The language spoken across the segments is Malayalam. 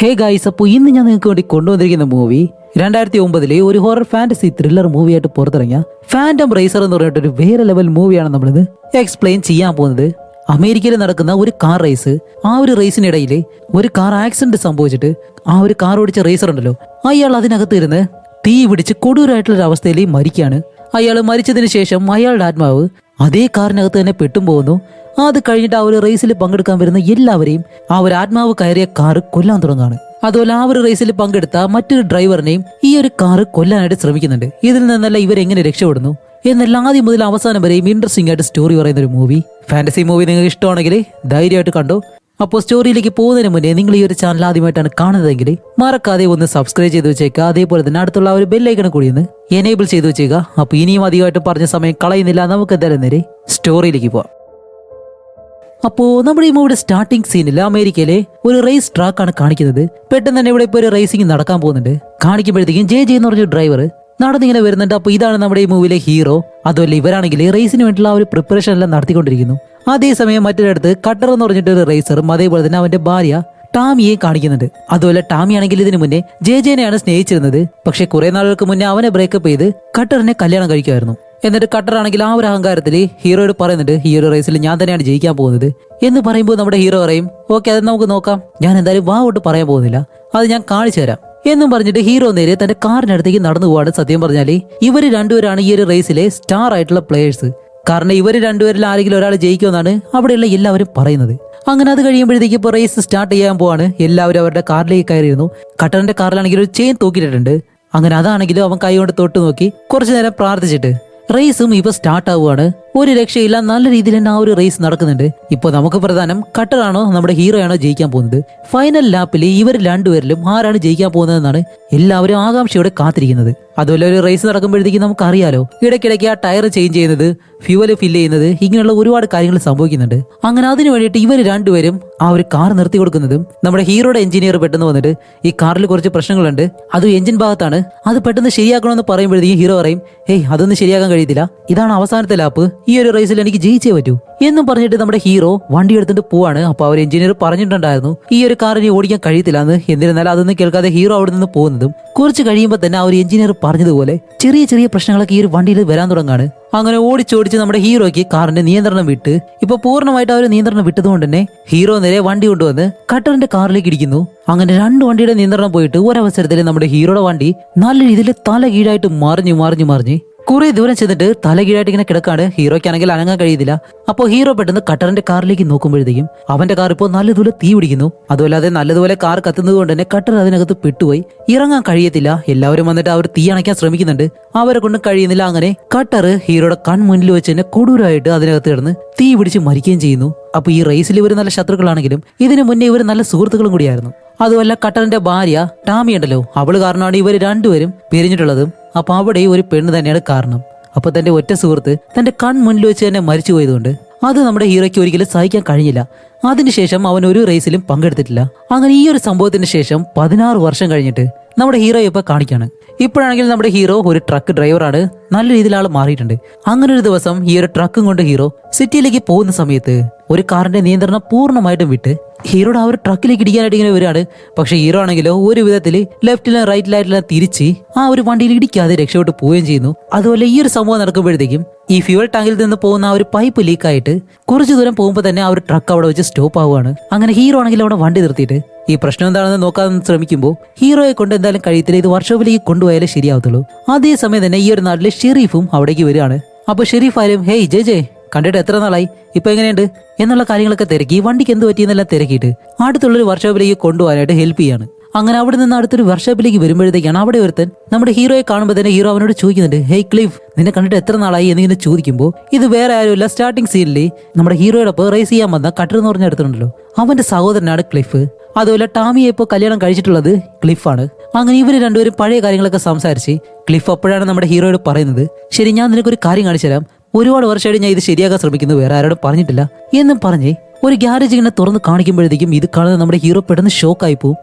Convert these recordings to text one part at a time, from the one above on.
ഹേ ഗായ്സ് അപ്പോൾ ഇന്ന് ഞാൻ നിങ്ങൾക്ക് വേണ്ടി കൊണ്ടുവന്നിരിക്കുന്ന മൂവി രണ്ടായിരത്തി ഒമ്പതിലെ ഒരു ഹൊറർ ഫാന്റസി ത്രില്ലർ മൂവിയായിട്ട് പുറത്തിറങ്ങിയ ഫാന്റം റേസർ എന്ന് പറഞ്ഞിട്ട് ഒരു വേറെ ലെവൽ മൂവിയാണ് നമ്മളിത് എക്സ്പ്ലെയിൻ ചെയ്യാൻ പോകുന്നത്. അമേരിക്കയിൽ നടക്കുന്ന ഒരു കാർ റേസ് ആ ഒരു റേസിനിടയിൽ ഒരു കാർ ആക്സിഡന്റ് സംഭവിച്ചിട്ട് ആ ഒരു കാർ ഓടിച്ച റേസർ ഉണ്ടല്ലോ. അയാൾ അതിനകത്ത് ഇരുന്ന് തീ പിടിച്ച് കൊടൂരായിട്ടുള്ള ഒരു അവസ്ഥയിൽ മരിക്കുകയാണ്. അയാൾ മരിച്ചതിന് ശേഷം അയാളുടെ ആത്മാവ് അതേ കാറിനകത്ത് തന്നെ പെട്ടും പോകുന്നു. അത് കഴിഞ്ഞിട്ട് ആ ഒരു റേസിൽ പങ്കെടുക്കാൻ വരുന്ന എല്ലാവരെയും ആ ഒരു ആത്മാവ് കയറിയ കാറ് കൊല്ലാൻ തുടങ്ങുകയാണ്. അതുപോലെ ആ ഒരു റേസിൽ പങ്കെടുത്ത മറ്റൊരു ഡ്രൈവറിനെയും ഈ ഒരു കാറ് കൊല്ലാനായിട്ട് ശ്രമിക്കുന്നുണ്ട്. ഇതിൽ നിന്നല്ല ഇവരെങ്ങനെ രക്ഷപ്പെടുന്നു? എന്നെല്ലാം ആദ്യം മുതൽ അവസാനം വരെയും ഇൻട്രസ്റ്റിംഗ് ആയിട്ട് സ്റ്റോറി പറയുന്ന ഒരു മൂവി ഫാന്റസി മൂവി നിങ്ങൾക്ക് ഇഷ്ടമാണെങ്കിൽ ധൈര്യമായിട്ട് കണ്ടോ? അപ്പോൾ സ്റ്റോറിയിലേക്ക് പോകുന്നതിന് മുന്നേ നിങ്ങൾ ഈ ഒരു ചാനൽ ആദ്യമായിട്ടാണ് കാണുന്നതെങ്കിൽ മറക്കാതെ ഒന്ന് സബ്സ്ക്രൈബ് ചെയ്ത് വെച്ചേക്കുക. അതേപോലെ തന്നെ അടുത്തുള്ള ഒരു ബെല്ലൈക്കൺ കൂടി ഒന്ന് എനേബിൾ ചെയ്ത് വെച്ചേക്കുക. അപ്പോൾ ഇനിയും അധികമായിട്ട് പറഞ്ഞ സമയം കളയുന്നില്ല. നമുക്ക് എന്തായാലും നേരെ സ്റ്റോറിയിലേക്ക് പോവാം. അപ്പോ നമ്മുടെ ഈ മൂവിയുടെ സ്റ്റാർട്ടിംഗ് സീനിൽ അമേരിക്കയിലെ ഒരു റേസ് ട്രാക്ക് ആണ് കാണിക്കുന്നത്. പെട്ടെന്ന് തന്നെ ഇവിടെ ഇപ്പോൾ ഒരു റേസിംഗ് നടക്കാൻ പോകുന്നുണ്ട്. കാണിക്കുമ്പോഴത്തേക്കും ജെ ജെ എന്ന് പറഞ്ഞ ഡ്രൈവർ നടന്നിങ്ങനെ വരുന്നുണ്ട്. അപ്പോൾ ഇതാണ് നമ്മുടെ ഈ മൂവിയിലെ ഹീറോ അതുമല്ല ഇവരാണെങ്കിൽ റേസിന് വേണ്ടിയുള്ള ആ ഒരു പ്രിപ്പറേഷൻ എല്ലാം നടത്തിക്കൊണ്ടിരിക്കുന്നു. അതേസമയം മറ്റൊരിടത്ത് കട്ടർ എന്ന് പറഞ്ഞിട്ട് ഒരു റേസറും അതേപോലെ തന്നെ അവന്റെ ഭാര്യ ടാമിയെ കാണിക്കുന്നുണ്ട്. അതുപോലെ ടാമി ആണെങ്കിൽ ഇതിനു മുന്നേ ജെ ജെനെയാണ് സ്നേഹിച്ചിരുന്നത്. പക്ഷെ കുറെ നാളുകൾക്ക് മുന്നേ അവനെ ബ്രേക്കപ്പ് ചെയ്ത് കട്ടറിനെ കല്യാണം കഴിക്കുമായിരുന്നു. എന്നിട്ട് കട്ടർ ആണെങ്കിൽ ആ ഒരു അഹങ്കാരത്തിൽ ഹീറോയോട് പറയുന്നുണ്ട് ഒരു റേസിൽ ഞാൻ തന്നെയാണ് ജയിക്കാൻ പോകുന്നത്. എന്ന് പറയുമ്പോൾ നമ്മുടെ ഹീറോ പറയും ഓക്കെ അത് നമുക്ക് നോക്കാം. ഞാൻ എന്തായാലും വാ പറയാൻ പോകുന്നില്ല. അത് ഞാൻ കാണിച്ചു തരാം. എന്നും പറഞ്ഞിട്ട് ഹീറോ നേരെ തന്റെ കാറിനടുത്തേക്ക് നടന്നു പോവാണ് സത്യം പറഞ്ഞാൽ. ഇവർ രണ്ടുപേരാണ് ഈ ഒരു റേസിലെ സ്റ്റാർ ആയിട്ടുള്ള പ്ലേയേഴ്സ് കാരണം ഇവർ രണ്ടുപേരിൽ ആരെങ്കിലും ഒരാൾ ജയിക്കുമെന്നാണ് അവിടെയുള്ള എല്ലാവരും പറയുന്നത്. അങ്ങനെ അത് കഴിയുമ്പോഴത്തേക്ക് ഇപ്പോൾ റേസ് സ്റ്റാർട്ട് ചെയ്യാൻ പോവാണ്. എല്ലാവരും അവരുടെ കാറിലേക്ക് കയറിയിരുന്നു. കട്ടറിന്റെ കാറിലാണെങ്കിൽ ഒരു ചെയിൻ തൂക്കിയിട്ടുണ്ട് അങ്ങനെ അതാണെങ്കിലും അവൻ കൈ കൊണ്ട് തൊട്ട് നോക്കി കുറച്ചു നേരം പ്രാർത്ഥിച്ചിട്ട് റേസും ഇപ്പൊ സ്റ്റാർട്ട് ആവുകയാണ് ഒരു രക്ഷയില്ല നല്ല രീതിയിൽ തന്നെ ആ ഒരു റേസ് നടക്കുന്നുണ്ട്. ഇപ്പൊ നമുക്ക് പ്രധാനം കട്ടറാണോ നമ്മുടെ ഹീറോ ആണോ ജയിക്കാൻ പോകുന്നത്? ഫൈനൽ ലാപ്പിൽ ഇവർ രണ്ടുപേരിലും ആരാണ് ജയിക്കാൻ പോകുന്നതെന്നാണ് എല്ലാവരും ആകാംക്ഷയോടെ കാത്തിരിക്കുന്നത്. അതുപോലെ ഒരു റേസ് നടക്കുമ്പോഴത്തേക്ക് നമുക്കറിയാലോ. ഇടയ്ക്കിടയ്ക്ക് ആ ടയർ ചേഞ്ച് ചെയ്യുന്നത് ഫ്യൂവൽ ഫില്ല് ചെയ്യുന്നത് ഇങ്ങനെയുള്ള ഒരുപാട് കാര്യങ്ങൾ സംഭവിക്കുന്നുണ്ട്. അങ്ങനെ അതിനു വേണ്ടിയിട്ട് ഇവർ രണ്ടുപേരും ആ ഒരു കാർ നിർത്തി കൊടുക്കുന്നതും നമ്മുടെ ഹീറോയുടെ എഞ്ചിനീയർ പെട്ടെന്ന് വന്നിട്ട് ഈ കാറിൽ കുറച്ച് പ്രശ്നങ്ങളുണ്ട്. അത് എഞ്ചിൻ ഭാഗത്താണ്. അത് പെട്ടെന്ന് ശരിയാക്കണമെന്ന് പറയുമ്പോഴത്തേക്കും ഹീറോ പറയും ഏയ് അതൊന്നും ശരിയാക്കാൻ കഴിയത്തില്ല. ഇതാണ് അവസാനത്തെ ലാപ്പ് ഈ ഒരു റേസിൽ എനിക്ക് ജയിച്ചേ പറ്റൂ. എന്നും പറഞ്ഞിട്ട് നമ്മുടെ ഹീറോ വണ്ടി എടുത്തിട്ട് പോവാണ്. അപ്പൊ അവർ എഞ്ചിനീയർ പറഞ്ഞിട്ടുണ്ടായിരുന്നു ഈ ഒരു കാർ ഇനി ഓടിക്കാൻ കഴിയത്തില്ല എന്ന്. എന്നിരുന്നാലും അതൊന്നും കേൾക്കാതെ ഹീറോ അവിടെ നിന്ന് പോകുന്നതും കുറച്ച് കഴിയുമ്പോൾ തന്നെ ആ ഒരു എഞ്ചിനീയർ പറഞ്ഞതുപോലെ ചെറിയ ചെറിയ പ്രശ്നങ്ങളൊക്കെ ഈ ഒരു വണ്ടിയിൽ വരാൻ തുടങ്ങാണ്. അങ്ങനെ ഓടിച്ചോടിച്ച് നമ്മുടെ ഹീറോയ്ക്ക് കാറിന്റെ നിയന്ത്രണം വിട്ട് ഇപ്പൊ പൂർണമായിട്ട് ഒരു നിയന്ത്രണം വിട്ടതുകൊണ്ട് തന്നെ ഹീറോ നേരെ വണ്ടി കൊണ്ടുവന്ന് കട്ടറിന്റെ കാറിലേക്ക് ഇടിക്കുന്നു. അങ്ങനെ രണ്ട് വണ്ടിയുടെ നിയന്ത്രണം പോയിട്ട് ഒരവസരത്തിൽ നമ്മുടെ ഹീറോയുടെ വണ്ടി നല്ല രീതിയിൽ തല കീഴായിട്ട് മറിഞ്ഞു മറിഞ്ഞു മറിഞ്ഞ് കുറെ ദൂരം ചെന്നിട്ട് തലകീഴായിട്ട് ഇങ്ങനെ കിടക്കാണ്. ഹീറോയ്ക്കാണെങ്കിൽ അനങ്ങാൻ കഴിയുന്നില്ല. അപ്പോൾ ഹീറോ പെട്ടെന്ന് കട്ടറിന്റെ കാറിലേക്ക് നോക്കുമ്പോഴത്തേക്കും അവന്റെ കാർ ഇപ്പോൾ നല്ലതുപോലെ തീ പിടിക്കുന്നു. അതുമല്ലാതെ നല്ലതുപോലെ കാർ കത്തുന്നത് കൊണ്ട് തന്നെ കട്ടർ അതിനകത്ത് പെട്ടുപോയി. ഇറങ്ങാൻ കഴിയത്തില്ല. എല്ലാവരും വന്നിട്ട് അവർ തീ അണയ്ക്കാൻ ശ്രമിക്കുന്നുണ്ട്. അവരെ കൊണ്ട് കഴിയുന്നില്ല. അങ്ങനെ കട്ടർ ഹീറോയുടെ കൺമുന്നിൽ വെച്ച് തന്നെ കൊടൂരായിട്ട് അതിനകത്ത് കിടന്ന് തീ പിടിച്ച് മരിക്കുകയും ചെയ്യുന്നു. അപ്പൊ ഈ റേസിൽ ഇവർ നല്ല ശത്രുക്കളാണെങ്കിലും ഇതിനു മുന്നേ ഇവർ നല്ല സുഹൃത്തുക്കളും കൂടിയായിരുന്നു. അതുമല്ല കട്ടറിന്റെ ഭാര്യ ടാമി ഉണ്ടല്ലോ. അവൾ കാരണമാണ് ഇവർ രണ്ടുപേരും പിരിഞ്ഞിട്ടുള്ളതും. അപ്പൊ അവിടെ ഒരു പെണ്ണ് തന്നെയാണ് കാരണം. അപ്പൊ തന്റെ ഒറ്റ സുഹൃത്ത് തന്റെ കൺമുന്നിൽ വെച്ച് തന്നെ മരിച്ചു പോയതുകൊണ്ട് അത് നമ്മുടെ ഹീറോയ്ക്ക് ഒരിക്കലും സഹിക്കാൻ കഴിഞ്ഞില്ല. അതിനുശേഷം അവൻ ഒരു റേസിലും പങ്കെടുത്തിട്ടില്ല. അങ്ങനെ ഈ ഒരു സംഭവത്തിന് ശേഷം പതിനാറ് വർഷം കഴിഞ്ഞിട്ട് നമ്മുടെ ഹീറോ ഇപ്പൊ കാണിക്കാണ്. ഇപ്പോഴാണെങ്കിൽ നമ്മുടെ ഹീറോ ഒരു ട്രക്ക് ഡ്രൈവറാണ് നല്ല രീതിയിൽ ആൾ മാറിയിട്ടുണ്ട്. അങ്ങനെ ഒരു ദിവസം ഈ ഒരു ട്രക്കും കൊണ്ട് ഹീറോ സിറ്റിയിലേക്ക് പോകുന്ന സമയത്ത് ഒരു കാറിന്റെ നിയന്ത്രണം പൂർണമായിട്ടും വിട്ട് ഹീറോയുടെ ആ ഒരു ട്രക്കിലേക്ക് ഇടിക്കാനായിട്ട് ഇങ്ങനെ വരികയാണ്. പക്ഷെ ഹീറോ ആണെങ്കിലോ ഒരു വിധത്തിൽ ലെഫ്റ്റിലും റൈറ്റിലായിട്ടെല്ലാം തിരിച്ച് ആ ഒരു വണ്ടിയിൽ ഇടിക്കാതെ രക്ഷപ്പെട്ട് പോവുകയും ചെയ്യുന്നു. അതുപോലെ ഈ ഒരു സംഭവം നടക്കുമ്പോഴത്തേക്കും ഈ ഫ്യൂവൽ ടാങ്കിൽ നിന്ന് പോകുന്ന ആ ഒരു പൈപ്പ് ലീക്കായിട്ട് കുറച്ചു ദൂരം പോകുമ്പോൾ തന്നെ ആ ഒരു ട്രക്ക് അവിടെ വെച്ച് സ്റ്റോപ്പ് ആവുകയാണ്. അങ്ങനെ ഹീറോ ആണെങ്കിൽ അവിടെ വണ്ടി നിർത്തിയിട്ട് ഈ പ്രശ്നം എന്താണെന്ന് നോക്കാൻ ശ്രമിക്കുമ്പോൾ ഹീറോയെ കൊണ്ട് എന്തായാലും കഴിയത്തില്ല. ഇത് വർക്ക്ഷോപ്പിലേക്ക് കൊണ്ടുപോയാലേ ശരിയാവത്തുള്ളൂ. അതേസമയം തന്നെ ഈ ഒരു നാട്ടിലെ ഷെരീഫും അവിടേക്ക് വരികയാണ്. അപ്പോൾ ഷെരീഫ് ആയാലും ഹേയ് ജെ ജെ കണ്ടിട്ട് എത്ര നാളായി? ഇപ്പൊ എങ്ങനെയുണ്ട്? എന്നുള്ള കാര്യങ്ങളൊക്കെ തിരക്കി വണ്ടിക്ക് എന്ത് പറ്റിയെന്നെല്ലാം തിരക്കിയിട്ട് അടുത്തുള്ളൊരു വർക്ക്ഷോപ്പിലേക്ക് കൊണ്ടുപോകാനായിട്ട് ഹെൽപ്പ് ചെയ്യാണ്. അങ്ങനെ അവിടെ നിന്ന് അടുത്തൊരു വർഷോപ്പിലേക്ക് വരുമ്പോഴത്തേക്കാണ് അവിടെ ഒരുത്തൻ നമ്മുടെ ഹീറോയെ കാണുമ്പോൾ തന്നെ ഹീറോ അവനോട് ചോദിക്കുന്നുണ്ട് ഹേയ് ക്ലിഫ് നിന്നെ കണ്ടിട്ട് എത്ര നാളായി? എന്നിങ്ങനെ ചോദിക്കുമ്പോൾ ഇത് വേറെ ആരുമില്ല സ്റ്റാർട്ടിംഗ് സീനിൽ നമ്മുടെ ഹീറോയോടൊപ്പം റേസ് ചെയ്യാൻ വന്ന കട്ടർ എന്ന് പറഞ്ഞ എടുത്തിട്ടുണ്ടല്ലോ അവന്റെ സഹോദരനാണ് ക്ലിഫ്. അതുപോലെ ടാമിയെ ഇപ്പോൾ കല്യാണം കഴിച്ചിട്ടുള്ളത് ക്ലിഫാണ്. അങ്ങനെ ഇവർ രണ്ടുപേരും പഴയ കാര്യങ്ങളൊക്കെ സംസാരിച്ച് ക്ലിഫ് അപ്പോഴാണ് നമ്മുടെ ഹീറോയോട് പറയുന്നത് ശരി ഞാൻ നിനക്ക് ഒരു കാര്യം കാണിച്ചു തരാം. ഒരുപാട് വർഷമായിട്ട് ഞാൻ ഇത് ശരിയാക്കാൻ ശ്രമിക്കുന്നു വേറെ ആരോടും പറഞ്ഞിട്ടില്ല. എന്നും പറഞ്ഞ് ഒരു ഗ്യാരേജ് ഇങ്ങനെ തുറന്ന് കാണിക്കുമ്പോഴത്തേക്കും ഇത് കാണുന്ന നമ്മുടെ ഹീറോ പെട്ടെന്ന് ഷോക്കായി പോവും.